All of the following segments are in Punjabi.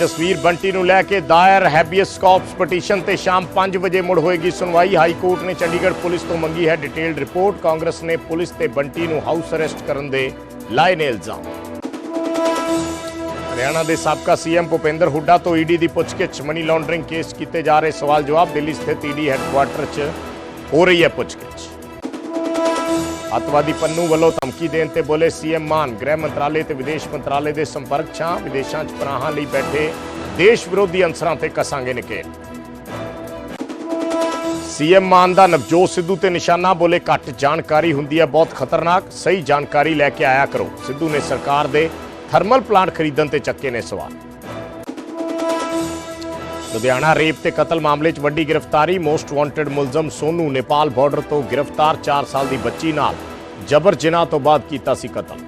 ਜਸਵੀਰ ਬੰਟੀ ਨੂੰ ਲੈ ਕੇ ਦਾਇਰ ਹੈਬੀਅਸ ਕਾਰਪਸ ਪਟੀਸ਼ਨ ਤੇ ਸ਼ਾਮ 5 ਵਜੇ ਮੁੜ ਹੋਏਗੀ ਸੁਣਵਾਈ। ਹਾਈ ਕੋਰਟ ਨੇ ਚੰਡੀਗੜ੍ਹ ਪੁਲਿਸ ਤੋਂ ਮੰਗੀ ਹੈ ਡਿਟੇਲਡ ਰਿਪੋਰਟ। ਕਾਂਗਰਸ ਨੇ ਪੁਲਿਸ ਤੇ ਬੰਟੀ ਨੂੰ ਹਾਊਸ ਅਰੈਸਟ ਕਰਨ ਦੇ ਲਾਏ ਨੇ ਇਲਜ਼ਾਮ। ਹਰਿਆਣਾ ਦੇ ਸਾਬਕਾ ਸੀਐਮ ਭੁਪਿੰਦਰ ਹੁੱਡਾ ਤੋਂ ਈਡੀ ਦੀ ਪੁੱਛਗਿੱਛ। ਮਨੀ ਲਾਂਡਰਿੰਗ ਕੇਸ ਕੀਤੇ ਜਾ ਰਹੇ ਸਵਾਲ ਜਵਾਬ ਦਿੱਲੀ ਸਥਿਤ ਈਡੀ ਹੈੱਡਕੁਆਰਟਰ 'ਚ ਹੋ ਰਹੀ ਹੈ ਪੁੱਛਗਿੱਛ। ਅੱਤਵਾਦੀ ਪੰਨੂ ਵੱਲੋਂ ਧਮਕੀ ਦੇਣ ਤੇ ਬੋਲੇ ਸੀਐਮ ਮਾਨ, ਗ੍ਰਹਿ ਮੰਤਰਾਲੇ ਤੇ ਵਿਦੇਸ਼ ਮੰਤਰਾਲੇ ਦੇ ਸੰਪਰਕ 'ਚ ਵਿਦੇਸ਼ਾਂ 'ਚ ਪਨਾਹਾਂ ਲਈ ਬੈਠੇ ਦੇਸ਼ ਵਿਰੋਧੀ ਅੰਸਰਾਂ ਤੇ ਕਸਾਂਗੇ ਨਕੇਲ ਸੀਐਮ ਮਾਨ ਦਾ ਨਵਜੋਤ ਸਿੱਧੂ ਤੇ ਨਿਸ਼ਾਨਾ ਬੋਲੇ ਘੱਟ ਜਾਣਕਾਰੀ ਹੁੰਦੀ ਹੈ, ਬਹੁਤ ਖਤਰਨਾਕ, ਸਹੀ ਜਾਣਕਾਰੀ ਲੈ ਕੇ ਆਇਆ ਕਰੋ। ਸਿੱਧੂ ਨੇ ਸਰਕਾਰ ਦੇ ਥਰਮਲ ਪਲਾਂਟ ਖਰੀਦਣ ਤੇ ਚੱਕੇ ਨੇ ਸਵਾਲ। ਲੁਧਿਆਣਾ ਰੇਪ ਤੇ ਕਤਲ ਮਾਮਲੇ 'ਚ ਵੱਡੀ ਗ੍ਰਿਫਤਾਰੀ, ਮੋਸਟ ਵਾਂਟਡ ਮੁਲਜ਼ਮ ਸੋਨੂ ਨੇਪਾਲ ਬਾਰਡਰ ਤੋਂ ਗ੍ਰਿਫਤਾਰ 4 ਸਾਲ ਦੀ ਬੱਚੀ ਨਾਲ ਜਬਰ ਜਨਾਹ ਤੋਂ ਬਾਅਦ ਕੀਤਾ ਸੀ ਕਤਲ।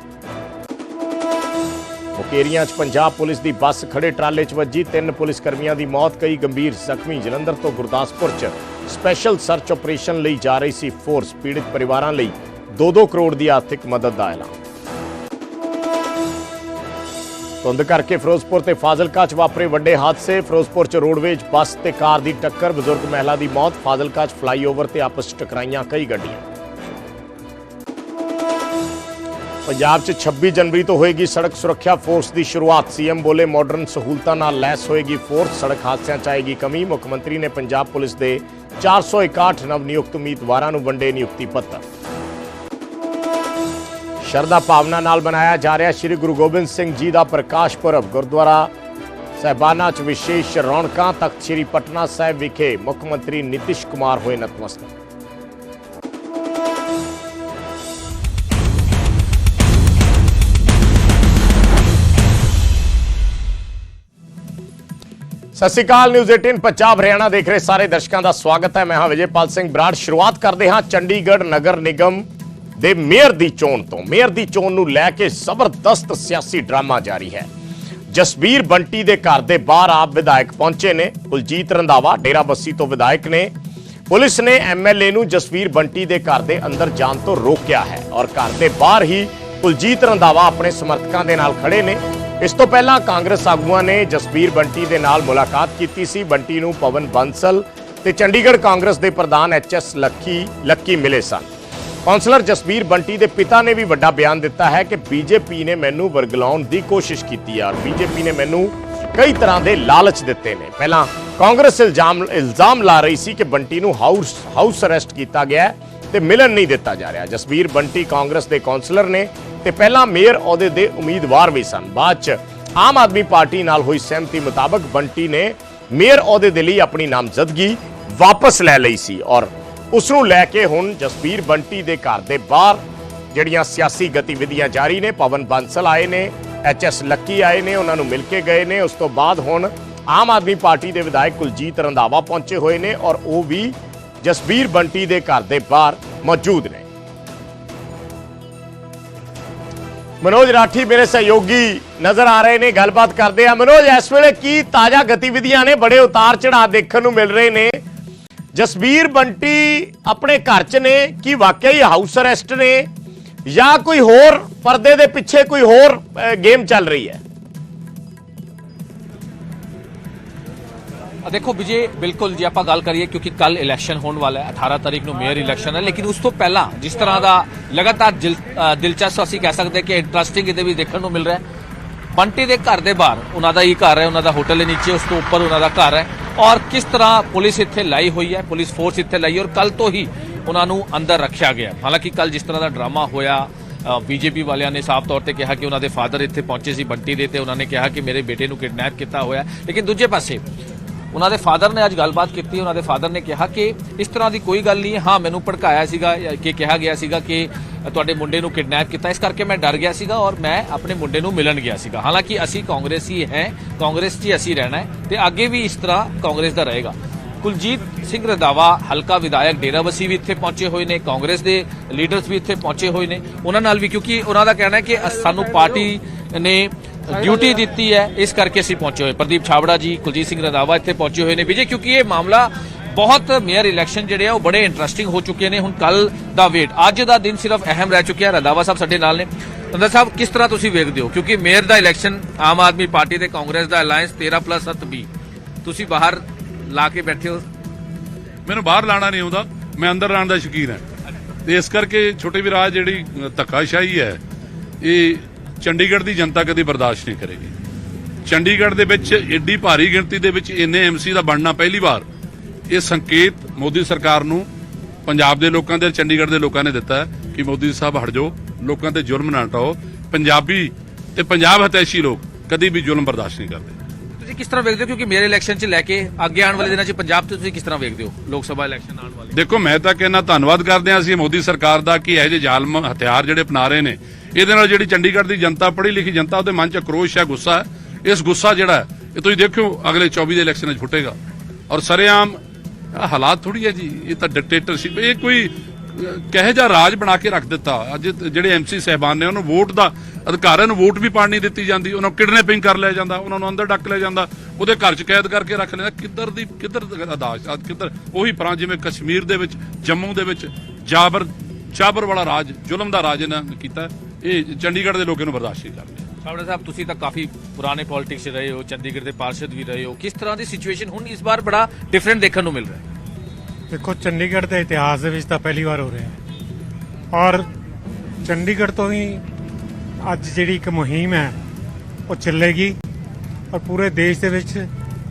ਮੁਕੇਰੀਆਂ 'ਚ ਪੰਜਾਬ ਪੁਲਿਸ ਦੀ ਬੱਸ ਖੜੇ ਟਰਾਲੇ 'ਚ ਵੱਜੀ, ਤਿੰਨ ਪੁਲਿਸ ਕਰਮੀਆਂ ਦੀ ਮੌਤ, ਕਈ ਗੰਭੀਰ ਜ਼ਖਮੀ। ਜਲੰਧਰ ਤੋਂ ਗੁਰਦਾਸਪੁਰ 'ਚ ਸਪੈਸ਼ਲ ਸਰਚ ਆਪਰੇਸ਼ਨ ਲਈ ਜਾ ਰਹੀ ਸੀ ਫੋਰਸ, ਪੀੜਿਤ ਪਰਿਵਾਰਾਂ ਲਈ 2-2 ਕਰੋੜ ਦੀ ਆਰਥਿਕ ਮਦਦ ਦਾ ਐਲਾਨ। ਧੁੰਦ ਕਰਕੇ ਫਿਰੋਜ਼ਪੁਰ ਤੇ ਫਾਜ਼ਿਲਕਾ 'ਚ ਵਾਪਰੇ ਵੱਡੇ ਹਾਦਸੇ। ਫਿਰੋਜ਼ਪੁਰ 'ਚ ਰੋਡਵੇਜ ਬੱਸ ਤੇ ਕਾਰ ਦੀ ਟੱਕਰ, ਬਜ਼ੁਰਗ ਮਹਿਲਾ ਦੀ ਮੌਤ, ਫਾਜ਼ਿਲਕਾ 'ਚ ਫਲਾਈਓਵਰ ਤੇ ਆਪਸ 'ਚ ਟਕਰਾਈਆਂ ਕਈ ਗੱਡੀਆਂ। ਪੰਜਾਬ 'ਚ 26 ਜਨਵਰੀ ਤੋਂ ਹੋਏਗੀ ਸੜਕ ਸੁਰੱਖਿਆ ਫੋਰਸ ਦੀ ਸ਼ੁਰੂਆਤ। ਸੀਐਮ ਬੋਲੇ ਮਾਡਰਨ ਸਹੂਲਤਾਂ ਨਾਲ ਲੈਸ ਹੋਏਗੀ ਫੋਰਸ, ਸੜਕ ਹਾਦਸਿਆਂ 'ਚ ਆਏਗੀ ਕਮੀ। ਮੁੱਖ ਮੰਤਰੀ ਨੇ ਪੰਜਾਬ ਪੁਲਿਸ ਦੇ 461 ਨਵ ਨਿਯੁਕਤ ਉਮੀਦਵਾਰਾਂ ਨੂੰ ਵੰਡੇ ਨਿਯੁਕਤੀ ਪੱਤਰ। ਸ਼ਰਧਾ ਭਾਵਨਾ ਨਾਲ ਮਨਾਇਆ ਜਾ ਰਿਹਾ ਸ੍ਰੀ ਗੁਰੂ ਗੋਬਿੰਦ ਸਿੰਘ ਜੀ ਦਾ ਪ੍ਰਕਾਸ਼ ਪੁਰਬ। ਗੁਰਦੁਆਰਾ ਸਹਿਬਾਨਾ 'ਚ ਵਿਸ਼ੇਸ਼ ਰੌਣਕਾਂ ਤਖਤ ਸ੍ਰੀ ਪਟਨਾ ਸਾਹਿਬ ਵਿਖੇ ਮੁੱਖ ਮੰਤਰੀ ਨਿਤਿਸ਼ ਕੁਮਾਰ ਹੋਏ ਨਤਮਸਤਕ। ਸਤਿ ਸ਼੍ਰੀ ਅਕਾਲ, ਨਿਊਜ਼ 18 ਪੰਜਾਬ, ਹਰਿਆਣਾ ਦੇਖ ਰਹੇ ਸਾਰੇ ਦਰਸ਼ਕਾਂ ਦਾ ਸਵਾਗਤ ਹੈ। ਮੈਂ ਹਾਂ ਵਿਜੇਪਾਲ ਸਿੰਘ ਬਰਾੜ। ਸ਼ੁਰੂਆਤ ਕਰਦੇ ਹਾਂ ਚੰਡੀਗੜ੍ਹ ਨਗਰ ਨਿਗਮ ਦੇ ਮੇਅਰ ਦੀ ਚੋਣ ਤੋਂ। ਮੇਅਰ ਦੀ ਚੋਣ ਨੂੰ ਲੈ ਕੇ ਜ਼ਬਰਦਸਤ ਸਿਆਸੀ ਡਰਾਮਾ ਜਾਰੀ ਹੈ। ਜਸਬੀਰ ਬੰਟੀ ਦੇ ਘਰ ਦੇ ਬਾਹਰ ਆਪ ਵਿਧਾਇਕ ਪਹੁੰਚੇ ਨੇ। ਕੁਲਜੀਤ ਰੰਧਾਵਾ ਡੇਰਾ ਬੱਸੀ ਤੋਂ ਵਿਧਾਇਕ ਨੇ। ਪੁਲਿਸ ਨੇ ਐਮਐਲਏ ਨੂੰ ਜਸਵੀਰ ਬੰਟੀ ਦੇ ਘਰ ਦੇ ਅੰਦਰ ਜਾਣ ਤੋਂ ਰੋਕਿਆ ਹੈ ਔਰ ਘਰ ਦੇ ਬਾਹਰ ਹੀ ਕੁਲਜੀਤ ਰੰਧਾਵਾ ਆਪਣੇ ਸਮਰਥਕਾਂ ਦੇ ਨਾਲ ਖੜੇ ਨੇ। ਇਸ ਤੋਂ ਪਹਿਲਾਂ ਕਾਂਗਰਸ ਆਗੂਆਂ ਨੇ ਜਸਵੀਰ ਬੰਟੀ ਦੇ ਨਾਲ ਮੁਲਾਕਾਤ ਕੀਤੀ ਸੀ। ਬੰਟੀ ਨੂੰ ਪਵਨ ਬੰਸਲ ਤੇ ਚੰਡੀਗੜ੍ਹ ਕਾਂਗਰਸ ਦੇ ਪ੍ਰਧਾਨ ਐਚਐਸ ਲੱਕੀ ਲੱਕੀ ਮਿਲੇ ਸਨ। ਕੌਂਸਲਰ ਜਸਵੀਰ ਬੰਟੀ ਦੇ ਪਿਤਾ ਨੇ ਵੀ ਵੱਡਾ ਬਿਆਨ ਦਿੱਤਾ ਹੈ ਕਿ ਬੀਜੇਪੀ ਨੇ ਮੈਨੂੰ ਵਰਗਲਾਉਣ ਦੀ ਕੋਸ਼ਿਸ਼ ਕੀਤੀ ਹੈ ਬੀਜੇਪੀ ਨੇ ਮੈਨੂੰ ਕਈ ਤਰ੍ਹਾਂ ਦੇ ਲਾਲਚ ਦਿੱਤੇ ਨੇ। ਪਹਿਲਾਂ ਕਾਂਗਰਸ ਇਲਜ਼ਾਮ ਇਲਜ਼ਾਮ ਲਾ ਰਹੀ ਸੀ ਕਿ ਬੰਟੀ ਨੂੰ ਹਾਊਸ ਹਾਊਸ ਅਰੈਸਟ ਕੀਤਾ ਗਿਆ ਤੇ ਮਿਲਣ ਨਹੀਂ ਦਿੱਤਾ ਜਾ ਰਿਹਾ। ਜਸਵੀਰ ਬੰਟੀ ਕਾਂਗਰਸ ਦੇ ਕੌਂਸਲਰ ਨੇ ਤੇ ਪਹਿਲਾਂ ਮੇਅਰ ਅਹੁਦੇ ਦੇ ਉਮੀਦਵਾਰ ਵੀ ਸਨ। ਬਾਅਦ ਚ ਆਮ ਆਦਮੀ ਪਾਰਟੀ ਨਾਲ ਹੋਈ ਸਹਿਮਤੀ ਮੁਤਾਬਕ ਬੰਟੀ ਨੇ ਮੇਅਰ ਅਹੁਦੇ ਦੇ ਲਈ ਆਪਣੀ ਨਾਮਜ਼ਦਗੀ ਵਾਪਸ ਲੈ ਲਈ ਸੀ ਔਰ ਉਸ ਨੂੰ ਲੈ ਕੇ ਹੁਣ ਜਸਵੀਰ ਬੰਟੀ ਦੇ ਘਰ ਦੇ ਬਾਹਰ ਜਿਹੜੀਆਂ ਸਿਆਸੀ ਗਤੀਵਿਧੀਆਂ ਜਾਰੀ ਨੇ, ਪਵਨ ਬਾਂਸਲ ਆਏ ਨੇ ਐਚਐਸ ਲੱਕੀ ਆਏ ਨੇ, ਉਹਨਾਂ ਨੂੰ ਮਿਲ ਕੇ ਗਏ ਨੇ। ਉਸ ਤੋਂ ਬਾਅਦ ਹੁਣ ਆਮ ਆਦਮੀ ਪਾਰਟੀ ਦੇ ਵਿਧਾਇਕ ਕੁਲਜੀਤ ਰੰਧਾਵਾ ਪਹੁੰਚੇ ਹੋਏ ਨੇ ਔਰ ਉਹ ਵੀ ਜਸਵੀਰ ਬੰਟੀ ਦੇ ਘਰ ਦੇ ਬਾਹਰ ਮੌਜੂਦ ਨੇ। ਮਨੋਜ ਰਾਠੀ ਮੇਰੇ ਸਹਿਯੋਗੀ ਨਜ਼ਰ ਆ ਰਹੇ ਨੇ, ਗੱਲਬਾਤ ਕਰਦੇ ਆ। ਮਨੋਜ, ਇਸ ਵੇਲੇ ਕੀ ਤਾਜ਼ਾ ਗਤੀਵਿਧੀਆਂ ਨੇ? ਬੜੇ ਉਤਾਰ ਚੜਾਅ ਦੇਖਣ ਨੂੰ ਮਿਲ ਰਹੇ ਨੇ। ਜਸਬੀਰ ਬੰਟੀ ਆਪਣੇ ਘਰ 'ਚ ਨੇ, ਕੀ ਵਾਕਿਆ ਹੀ ਹਾਊਸ ਅਰੈਸਟ ਨੇ, ਜਾਂ ਕੋਈ ਹੋਰ ਪਰਦੇ ਦੇ ਪਿੱਛੇ ਕੋਈ ਹੋਰ ਗੇਮ ਚੱਲ ਰਹੀ ਹੈ? ਦੇਖੋ ਵਿਜੇ, ਬਿਲਕੁਲ ਜੇ ਆਪਾਂ ਗੱਲ ਕਰੀਏ, ਕਿਉਂਕਿ ਕੱਲ ਇਲੈਕਸ਼ਨ ਹੋਣ ਵਾਲਾ ਹੈ 18 ਤਾਰੀਖ ਨੂੰ ਮੇਅਰ ਇਲੈਕਸ਼ਨ ਹੈ, ਲੇਕਿਨ ਉਸ ਤੋਂ ਪਹਿਲਾਂ ਜਿਸ ਤਰ੍ਹਾਂ ਦਾ ਲਗਾਤਾਰ ਦਿਲਚਸਪ ਅਸੀਂ ਕਹਿ ਸਕਦੇ ਕਿ ਇੰਟਰਸਟਿੰਗ ਇਹਦੇ ਵੀ ਦੇਖਣ ਨੂੰ ਮਿਲ ਰਿਹਾ ਹੈ। ਬੰਟੀ ਦੇ ਘਰ ਦੇ ਬਾਹਰ। ਉਹਨਾਂ ਦਾ ਹੀ ਘਰ ਹੈ, ਉਹਨਾਂ ਦਾ ਹੋਟਲ ਦੇ ਨੀਚੇ, ਉਸ ਤੋਂ ਉੱਪਰ ਉਹਨਾਂ ਦਾ ਘਰ ਹੈ। ਔਰ ਕਿਸ ਤਰ੍ਹਾਂ ਪੁਲਿਸ ਇੱਥੇ ਲਾਈ ਹੋਈ ਹੈ, ਪੁਲਿਸ ਫੋਰਸ ਇੱਥੇ ਲਾਈ ਔਰ ਕੱਲ ਤੋਂ ਹੀ ਉਹਨਾਂ ਨੂੰ ਅੰਦਰ ਰੱਖਿਆ ਗਿਆ ਹਾਲਾਂਕਿ ਕੱਲ ਜਿਸ ਤਰ੍ਹਾਂ ਦਾ ਡਰਾਮਾ ਹੋਇਆ ਬੀਜੇਪੀ ਵਾਲਿਆਂ ਨੇ ਸਾਫ਼ ਤੌਰ ਤੇ ਕਿਹਾ ਕਿ ਉਹਨਾਂ ਦੇ ਫਾਦਰ ਇੱਥੇ ਪਹੁੰਚੇ ਸੀ ਬੰਟੀ ਦੇ ਤੇ ਉਹਨਾਂ ਨੇ ਕਿਹਾ ਕਿ ਮੇਰੇ ਬੇਟੇ ਨੂੰ ਕਿਡਨੈਪ ਕੀਤਾ ਹੋਇਆ ਲੇਕਿਨ ਦੂਜੇ ਪਾਸੇ ਉਹਨਾਂ ਦੇ ਫਾਦਰ ਨੇ ਅੱਜ ਗੱਲਬਾਤ ਕੀਤੀ, ਉਹਨਾਂ ਦੇ ਫਾਦਰ ਨੇ ਕਿਹਾ ਕਿ ਇਸ ਤਰ੍ਹਾਂ ਦੀ ਕੋਈ ਗੱਲ ਨਹੀਂ ਹਾਂ। ਮੈਨੂੰ ਭੜਕਾਇਆ ਸੀਗਾ ਕਿ ਕਿਹਾ ਗਿਆ ਸੀਗਾ ਕਿ ਤੁਹਾਡੇ ਮੁੰਡੇ ਨੂੰ ਕਿਡਨੈਪ ਕੀਤਾ। ਇਸ ਕਰਕੇ ਮੈਂ ਡਰ ਗਿਆ ਸੀਗਾ ਔਰ ਮੈਂ ਆਪਣੇ ਮੁੰਡੇ ਨੂੰ ਮਿਲਣ ਗਿਆ ਸੀਗਾ। ਹਾਲਾਂਕਿ ਅਸੀਂ ਕਾਂਗਰਸੀ ਹੈ, ਕਾਂਗਰਸ 'ਚ ਹੀ ਅਸੀਂ ਰਹਿਣਾ ਹੈ ਤੇ ਅੱਗੇ ਵੀ ਇਸ ਤਰ੍ਹਾਂ ਕਾਂਗਰਸ ਦਾ ਰਹੇਗਾ। ਕੁਲਜੀਤ ਸਿੰਘ ਰੰਧਾਵਾ ਹਲਕਾ ਵਿਧਾਇਕ ਡੇਰਾਬੱਸੀ ਵੀ ਇੱਥੇ ਪਹੁੰਚੇ ਹੋਏ ਨੇ, ਕਾਂਗਰਸ ਦੇ ਲੀਡਰਸ ਵੀ ਇੱਥੇ ਪਹੁੰਚੇ ਹੋਏ ਨੇ। ਉਹਨਾਂ ਨਾਲ ਵੀ, ਕਿਉਂਕਿ ਉਹਨਾਂ ਦਾ ਕਹਿਣਾ ਹੈ ਕਿ ਸਾਨੂੰ ਪਾਰਟੀ ਨੇ ਡਿਊਟੀ ਦਿੱਤੀ ਹੈ, ਇਸ ਕਰਕੇ ਅਸੀਂ ਪਹੁੰਚੇ ਹੋਏ। ਪ੍ਰਦੀਪ ਛਾਬੜਾ ਜੀ, ਕੁਲਜੀਤ ਸਿੰਘ ਰੰਧਾਵਾ ਇੱਥੇ ਪਹੁੰਚੇ ਹੋਏ ਨੇ। ਵਿਜੇ, ਕਿਉਂਕਿ ਇਹ ਮਾਮਲਾ ਬਹੁਤ ਮੇਅਰ ਇਲੈਕਸ਼ਨ ਜਿਹੜੇ ਆ, ਉਹ ਬੜੇ ਇੰਟਰਸਟਿੰਗ ਹੋ ਚੁੱਕੇ ਨੇ। ਹੁਣ ਕੱਲ ਦਾ ਵੇਟ ਅੱਜ ਦਾ ਦਿਨ ਸਿਰਫ ਅਹਿਮ ਰਹਿ ਚੁੱਕਿਆ। ਰੰਧਾਵਾ ਸਾਹਿਬ ਸਾਡੇ ਨਾਲ ਨੇ। ਅੰਦਰ ਸਾਹਿਬ, ਕਿਸ ਤਰ੍ਹਾਂ ਤੁਸੀਂ ਵੇਖਦੇ ਹੋ? ਕਿਉਂਕਿ ਮੇਅਰ ਦਾ ਇਲੈਕਸ਼ਨ ਆਮ ਆਦਮੀ ਪਾਰਟੀ ਤੇ ਕਾਂਗਰਸ ਦਾ ਅਲਾਈਅੰਸ 13+7 ਤੁਸੀਂ ਬਾਹਰ ਲਾ ਕੇ ਬੈਠੇ ਹੋ। ਮੈਨੂੰ ਬਾਹਰ ਲਾਣਾ ਨਹੀਂ ਆਉਂਦਾ। ਮੈਂ ਅੰਦਰ ਲਾਣ ਦਾ ਸ਼ਕੀਨ ਹਾਂ। ਤੇ ਇਸ ਕਰਕੇ ਛੋਟੇ ਵਿਰਾਜ ਜਿਹੜੀ ਧੱਕਾਸ਼ਾਹੀ ਹੈ, ਇਹ ਚੰਡੀਗੜ੍ਹ ਦੀ ਜਨਤਾ ਕਦੀ ਬਰਦਾਸ਼ਤ ਨਹੀਂ ਕਰੇਗੀ। ਚੰਡੀਗੜ੍ਹ ਦੇ ਵਿੱਚ ਏਡੀ ਭਾਰੀ ਗਿਣਤੀ ਦੇ ਵਿੱਚ ਇੰਨੇ ਐਮਸੀ ਦਾ ਬਣਨਾ ਪਹਿਲੀ ਵਾਰ ਇਹ ਸੰਕੇਤ ਮੋਦੀ ਸਰਕਾਰ ਨੂੰ ਪੰਜਾਬ ਦੇ ਲੋਕਾਂ ਦੇ ਚੰਡੀਗੜ੍ਹ ਦੇ ਲੋਕਾਂ ਨੇ ਦਿੱਤਾ ਕਿ ਮੋਦੀ ਸਾਹਿਬ ਹਟ ਜਾਓ ਲੋਕਾਂ ਤੇ ਜ਼ੁਲਮ ਨਾ ਹਟਾਓ। ਪੰਜਾਬੀ ਤੇ ਪੰਜਾਬ ਹਤੈਸ਼ੀ ਲੋਕ ਕਦੀ ਵੀ ਜ਼ੁਲਮ ਬਰਦਾਸ਼ਤ ਨਹੀਂ ਕਰਦੇ। ਤੁਸੀਂ ਕਿਸ ਤਰ੍ਹਾਂ ਵੇਖਦੇ ਹੋ? ਕਿਉਂਕਿ ਮੇਰੇ ਇਲੈਕਸ਼ਨ 'ਚ ਲੈ ਕੇ ਅੱਗੇ ਆਉਣ ਵਾਲੇ ਦਿਨਾਂ 'ਚ ਪੰਜਾਬ ਤੇ ਤੁਸੀਂ ਕਿਸ ਤਰ੍ਹਾਂ ਵੇਖਦੇ ਹੋ? ਲੋਕ ਸਭਾ ਇਲੈਕਸ਼ਨ ਆਉਣ ਵਾਲੇ। ਦੇਖੋ ਮੈਂ ਤਾਂ ਕਹਿੰਦਾ ਧੰਨਵਾਦ ਕਰਦੇ ਹਾਂ ਅਸੀਂ ਮੋਦੀ ਸਰਕਾਰ ਦਾ ਕਿ ਇਹੋ ਜਿਹੇ ਜ਼ਾਲਮ ਹਥਿਆਰ ਜਿਹੜੇ ਅਪਣਾ ਰਹੇ ਨੇ ਇਹਦੇ ਨਾਲ ਜਿਹੜੀ ਚੰਡੀਗੜ੍ਹ ਦੀ ਜਨਤਾ ਪੜ੍ਹੀ ਲਿਖੀ ਜਨਤਾ ਉਹਦੇ ਮਨ 'ਚ ਆਕਰੋਸ਼ ਹੈ ਗੁੱਸਾ ਹੈ। ਇਸ ਗੁੱਸਾ ਜਿਹੜਾ ਇਹ ਤੁਸੀਂ ਦੇਖਿਓ ਅਗਲੇ 24 ਦੇ ਇਲੈਕਸ਼ਨ 'ਚ ਫੁੱਟੇਗਾ। ਔਰ ਸਰੇਆਮ ਆਹ ਹਾਲਾਤ ਥੋੜੀ ਹੈ ਜੀ ਇਹ ਤਾਂ ਡਿਕਟੇਟਰਸ਼ਿਪ ਇਹ ਕੋਈ ਅਹ, ਕਹੇ ਜਾ ਰਾਜ ਬਣਾ ਕੇ ਰੱਖ ਦਿੱਤਾ। ਅੱਜ ਜਿਹੜੇ ਐਮਸੀ ਸਹਿਬਾਨ ਨੇ ਉਹਨੂੰ ਵੋਟ ਦਾ ਅਧਿਕਾਰਾਂ ਨੂੰ ਵੋਟ ਵੀ ਪਾਣ ਨਹੀਂ ਦਿੱਤੀ ਜਾਂਦੀ। ਉਹਨਾਂ ਨੂੰ ਕਿਡਨੈਪਿੰਗ ਕਰ ਲਿਆ ਜਾਂਦਾ ਉਹਨਾਂ ਨੂੰ ਅੰਦਰ ਡੱਕ ਲਿਆ ਜਾਂਦਾ। ਉਹਦੇ ਘਰ 'ਚ ਕੈਦ ਕਰਕੇ ਰੱਖ ਲੈਂਦਾ ਕਿੱਧਰ ਦੀ ਕਿੱਧਰ ਅਦਾਸ਼ ਕਿੱਧਰ? ਉਹੀ ਪਰਾਂ ਜਿਵੇਂ ਕਸ਼ਮੀਰ ਦੇ ਵਿੱਚ ਜੰਮੂ ਦੇ ਵਿੱਚ ਜਾਬਰ ਜਾਬਰ ਵਾਲਾ ਰਾਜ ਜ਼ੁਲਮ ਦਾ ਰਾਜ ਇਹਨਾਂ ਨੇ ਕੀਤਾ। ਇਹ ਚੰਡੀਗੜ੍ਹ ਦੇ ਲੋਕ ਇਹਨੂੰ ਬਰਦਾਸ਼ਤ ਨਹੀਂ ਕਰਦੇ ਸਾਹਮਣੇ ਸਾਹਿਬ ਤੁਸੀਂ ਤਾਂ ਕਾਫੀ ਪੁਰਾਣੇ ਪੋਲਿਟਿਕਸ ਰਹੇ ਹੋ ਚੰਡੀਗੜ੍ਹ ਦੇ ਪਾਰਸ਼ਦ ਵੀ ਰਹੇ ਹੋ। ਕਿਸ ਤਰ੍ਹਾਂ ਦੀ ਸਿਚੁਏਸ਼ਨ ਹੁਣ ਇਸ ਵਾਰ ਬੜਾ ਡਿਫਰੈਂਟ ਦੇਖਣ ਨੂੰ ਮਿਲ ਰਿਹਾ ਹੈ? ਦੇਖੋ ਚੰਡੀਗੜ੍ਹ ਦੇ ਇਤਿਹਾਸ ਦੇ ਵਿੱਚ ਤਾਂ ਪਹਿਲੀ ਵਾਰ ਹੋ ਰਿਹਾ ਹੈ। ਔਰ ਚੰਡੀਗੜ੍ਹ ਤੋਂ ਹੀ ਅੱਜ ਜਿਹੜੀ ਇੱਕ ਮੁਹਿੰਮ ਹੈ ਉਹ ਚੱਲੇਗੀ। ਔਰ ਪੂਰੇ ਦੇਸ਼ ਦੇ ਵਿੱਚ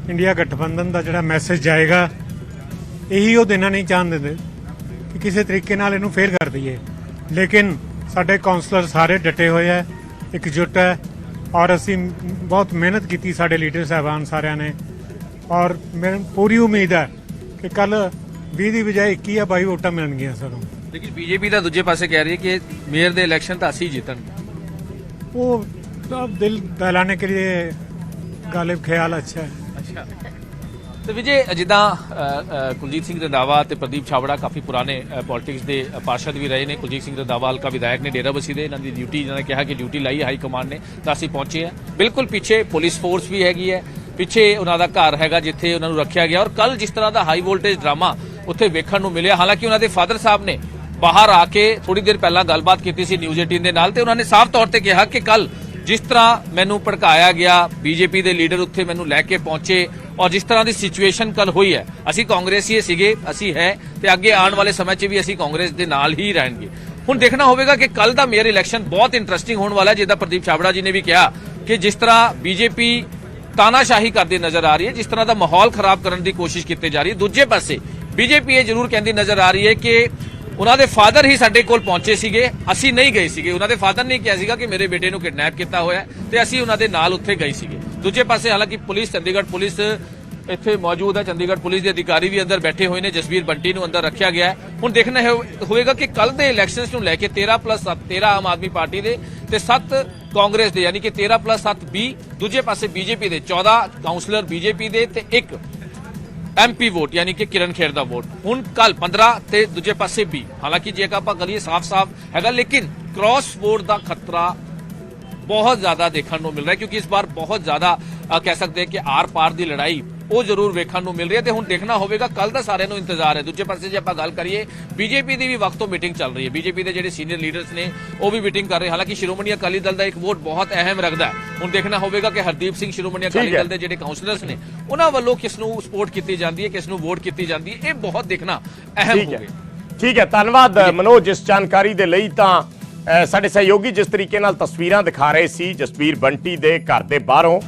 ਇੰਡੀਆ ਗਠਬੰਧਨ ਦਾ ਜਿਹੜਾ ਮੈਸੇਜ ਜਾਏਗਾ ਇਹੀ ਉਹ ਦੇਣਾ ਨਹੀਂ ਚਾਹੁੰਦੇ ਨੇ ਕਿ ਕਿਸੇ ਤਰੀਕੇ ਨਾਲ ਇਹਨੂੰ ਫੇਲ ਕਰ ਦਈਏ। ਲੇਕਿਨ ਸਾਡੇ ਕਾਉਂਸਲਰ ਸਾਰੇ ਡਟੇ ਹੋਏ ਐ ਇਕਜੁੱਟ ਹੈ ਔਰ ਅਸੀਂ ਬਹੁਤ ਮਿਹਨਤ ਕੀਤੀ ਸਾਡੇ ਲੀਡਰ ਸਾਹਿਬਾਨ ਸਾਰਿਆਂ ਨੇ। ਔਰ ਮੈਨੂੰ ਪੂਰੀ ਉਮੀਦ ਹੈ ਕਿ ਕੱਲ 20 ਦੀ ਬਜਾਏ 21 ਜਾਂ 22 ਵੋਟਾਂ ਮਿਲਣਗੀਆਂ ਸਾਨੂੰ। ਲੇਕਿਨ ਬੀਜੇਪੀ ਦਾ ਦੂਜੇ ਪਾਸੇ ਕਹਿ ਰਹੀ ਹੈ ਕਿ ਮੇਅਰ ਦੇ ਇਲੈਕਸ਼ਨ ਤਾਂ ਅਸੀਂ ਜਿੱਤਣਗੇ ਉਹ ਦਿਲ ਦਹਿਲਾਣੇ ਕੇ ਲਈ ਗਾਲਿਬ ਖਿਆਲ ਅੱਛਾ ਹੈ। ਤੇ ਵਿਜੇ ਜਿੱਦਾਂ ਕੁਲਜੀਤ ਸਿੰਘ ਰੰਧਾਵਾ ਤੇ ਪ੍ਰਦੀਪ ਛਾਵੜਾ ਕਾਫੀ ਪੁਰਾਣੇ ਪੋਲਿਟਿਕਸ ਦੇ ਪਾਰਸ਼ਦ ਵੀ ਰਹੇ ਨੇ। ਕੁਲਜੀਤ ਸਿੰਘ ਰੰਧਾਵਾ ਹਲਕਾ ਵਿਧਾਇਕ ਨੇ, ਡੇਰਾ ਬਸੀ ਦੇ। ਇਹਨਾਂ ਦੀ ਡਿਊਟੀ ਇਹਨਾਂ ਨੇ ਕਿਹਾ ਕਿ ਡਿਊਟੀ ਲਾਈ ਹਾਈ ਕਮਾਂਡ ਨੇ, ਤਾਂ ਅਸੀਂ ਪਹੁੰਚੇ ਆ ਬਿਲਕੁਲ ਪਿੱਛੇ ਪੁਲਿਸ ਫੋਰਸ ਵੀ ਹੈਗੀ ਹੈ। ਪਿੱਛੇ ਉਹਨਾਂ ਦਾ ਘਰ ਹੈਗਾ ਜਿੱਥੇ ਉਹਨਾਂ ਨੂੰ ਰੱਖਿਆ ਗਿਆ। ਔਰ ਕੱਲ ਜਿਸ ਤਰ੍ਹਾਂ ਦਾ ਹਾਈ ਵੋਲਟੇਜ ਡਰਾਮਾ ਉੱਥੇ ਵੇਖਣ ਨੂੰ ਮਿਲਿਆ, ਹਾਲਾਂਕਿ ਉਹਨਾਂ ਦੇ ਫਾਦਰ ਸਾਹਿਬ ਨੇ ਬਾਹਰ ਆ ਕੇ ਥੋੜੀ ਦੇਰ ਪਹਿਲਾਂ ਗੱਲਬਾਤ ਕੀਤੀ ਸੀ ਨਿਊਜ਼ 18 ਦੇ ਨਾਲ ਤੇ ਉਹਨਾਂ ਨੇ ਸਾਫ਼ ਤੌਰ ਤੇ ਕਿਹਾ ਕਿ ਕੱਲ ਜਿਸ ਤਰ੍ਹਾਂ ਮੈਨੂੰ ਭੜਕਾਇਆ ਗਿਆ ਬੀਜੇਪੀ ਦੇ ਲੀਡਰ ਉੱਥੇ ਮੈਨੂੰ ਲੈ ਕੇ ਪਹੁੰਚੇ ਔਰ ਜਿਸ ਤਰ੍ਹਾਂ ਦੀ ਸਿਚੁਏਸ਼ਨ ਕੱਲ ਹੋਈ ਹੈ, ਅਸੀਂ ਕਾਂਗਰਸੀਏ ਸੀਗੇ, ਅਸੀਂ ਹੈ, ਤੇ ਅੱਗੇ ਆਉਣ ਵਾਲੇ ਸਮੇਂ 'ਚ ਵੀ ਅਸੀਂ ਕਾਂਗਰਸ ਦੇ ਨਾਲ ਹੀ ਰਹਿਣਗੇ। ਹੁਣ ਦੇਖਣਾ ਹੋਵੇਗਾ ਕਿ ਕੱਲ ਦਾ ਮੇਅਰ ਇਲੈਕਸ਼ਨ ਬਹੁਤ ਇੰਟਰਸਟਿੰਗ ਹੋਣ ਵਾਲਾ ਹੈ, ਜਿੱਦਾਂ ਪ੍ਰਦੀਪ ਛਾਬੜਾ ਜੀ ਨੇ ਵੀ ਕਿਹਾ ਕਿ ਜਿਸ ਤਰ੍ਹਾਂ ਬੀਜੇਪੀ ਤਾਨਾਸ਼ਾਹੀ ਕਰਦੀ ਨਜ਼ਰ ਆ ਰਹੀ ਹੈ, ਜਿਸ ਤਰ੍ਹਾਂ ਦਾ ਮਾਹੌਲ ਖਰਾਬ ਕਰਨ ਦੀ ਕੋਸ਼ਿਸ਼ ਕੀਤੀ ਜਾ ਰਹੀ ਹੈ। ਦੂਜੇ ਪਾਸੇ ਬੀਜੇਪੀ ਇਹ ਜ਼ਰੂਰ ਕਹਿੰਦੀ ਨਜ਼ਰ ਆ ਰਹੀ ਹੈ ਕਿ ਉਹਨਾਂ ਦੇ ਫਾਦਰ ਹੀ ਸਾਡੇ ਕੋਲ ਪਹੁੰਚੇ ਸੀਗੇ। ਅਸੀਂ ਨਹੀਂ ਗਏ ਸੀਗੇ। ਉਹਨਾਂ ਦੇ ਫਾਦਰ ਨੇ ਕਿਹਾ ਸੀਗਾ ਕਿ ਮੇਰੇ ਬੇਟੇ ਨੂੰ ਕਿਡਨੈਪ ਕੀਤਾ ਹੋਇਆ ਤੇ ਅਸੀਂ ਉਹਨਾਂ ਦੇ ਨਾਲ ਉੱਥੇ ਗਏ ਸੀਗੇ। ਦੂਜੇ ਪਾਸੇ ਹਾਲਾਂਕਿ ਪੁਲਿਸ, ਚੰਡੀਗੜ੍ਹ ਪੁਲਿਸ ਇੱਥੇ ਮੌਜੂਦ ਹੈ। ਚੰਡੀਗੜ੍ਹ ਪੁਲਿਸ ਦੇ ਅਧਿਕਾਰੀ ਵੀ ਅੰਦਰ ਬੈਠੇ ਹੋਏ ਨੇ। ਜਸਵੀਰ ਬੰਟੀ ਨੂੰ ਅੰਦਰ ਰੱਖਿਆ ਗਿਆ ਹੈ। ਹੁਣ ਦੇਖਣਾ ਹੈ- ਹੋਵੇਗਾ ਕਿ ਕੱਲ ਦੇ ਇਲੈਕਸ਼ਨਸ ਨੂੰ ਲੈ ਕੇ 13+7 13 ਆਮ ਆਦਮੀ ਪਾਰਟੀ ਦੇ ਤੇ 7 ਕਾਂਗਰਸ ਦੇ, ਯਾਨੀ ਕਿ 13+7 20 ਦੂਜੇ ਪਾਸੇ ਬੀਜੇਪੀ ਦੇ 14 ਕਾਉਂਸਲਰ ਬੀਜੇਪੀ ਦੇ ਤੇ ਇੱਕ ਐਮਪੀ ਵੋਟ ਯਾਨੀ ਕਿ ਕਿਰਨ ਖੇਰ ਦਾ ਵੋਟ ਹੁਣ ਕੱਲ 15 ਤੇ ਦੂਜੇ ਪਾਸੇ 20 ਹਾਲਾਂਕਿ ਜੇਕਰ ਆਪਾਂ ਕਰੀਏ ਸਾਫ਼-ਸਾਫ਼ ਹੈਗਾ ਲੇਕਿਨ ਕ੍ਰਾਸ ਵੋਟ ਦਾ ਖਤਰਾ ਬਹੁਤ ਜ਼ਿਆਦਾ ਦੇਖਣ ਨੂੰ ਮਿਲ ਰਿਹਾ ਕਿਉਂਕਿ ਇਸ ਵਾਰ ਬਹੁਤ ਜ਼ਿਆਦਾ ਕਹਿ ਸਕਦੇ ਕਿ ਆਰ-ਪਾਰ ਦੀ ਲੜਾਈ ਉਹ ਜ਼ਰੂਰ ਵੇਖਣ ਨੂੰ ਮਿਲ ਰਹੀ ਹੈ ਤੇ ਹੁਣ ਦੇਖਣਾ ਹੋਵੇਗਾ ਕੱਲ ਦਾ ਸਾਰਿਆਂ ਨੂੰ ਇੰਤਜ਼ਾਰ ਹੈ। ਦੂਜੇ ਪਾਸੇ ਜੇ ਆਪਾਂ ਗੱਲ ਕਰੀਏ ਬੀਜੇਪੀ ਦੀ ਵੀ ਵਕਤੋਂ ਮੀਟਿੰਗ ਚੱਲ ਰਹੀ ਹੈ। ਬੀਜੇਪੀ ਦੇ ਜਿਹੜੇ ਸੀਨੀਅਰ ਲੀਡਰਸ ਨੇ ਉਹ ਵੀ ਮੀਟਿੰਗ ਕਰ ਰਹੇ ਹਾਲਾਂਕਿ ਸ਼੍ਰੋਮਣੀ ਅਕਾਲੀ ਦਲ ਦਾ ਇੱਕ ਵੋਟ ਬਹੁਤ ਅਹਿਮ ਰੱਖਦਾ ਹੈ। ਹੁਣ ਦੇਖਣਾ ਹੋਵੇਗਾ ਕਿ ਹਰਦੀਪ ਸਿੰਘ ਸ਼੍ਰੋਮਣੀ ਅਕਾਲੀ। ਦਲ ਦੇ ਜਿਹੜੇ ਕਾਉਂਸਲਰਸ ਨੇ ਉਹਨਾਂ ਵੱਲੋਂ ਕਿਸ ਨੂੰ ਸਪੋਰਟ ਕੀਤੀ ਜਾਂਦੀ ਹੈ ਕਿਸ ਨੂੰ ਵੋਟ ਕੀਤੀ ਜਾਂਦੀ ਹੈ ਇਹ ਬਹੁਤ ਦੇਖਣਾ ਅਹਿਮ ਹੋਵੇਗਾ ਠੀਕ ਹੈ। ਧੰਨਵਾਦ ਮਨੋਜ ਇਸ ਜਾਣਕਾਰੀ ਦੇ ਲਈ ਤਾਂ ਸਾਡੇ ਸਹਿਯੋਗੀ ਜਿਸ ਤਰੀਕੇ ਨਾਲ ਤਸਵੀਰਾਂ ਦਿਖਾ ਰਹੇ ਸੀ ਜਸਵੀਰ ਬੰਟੀ ਦੇ ਘਰ ਦੇ ਬਾਹਰੋਂ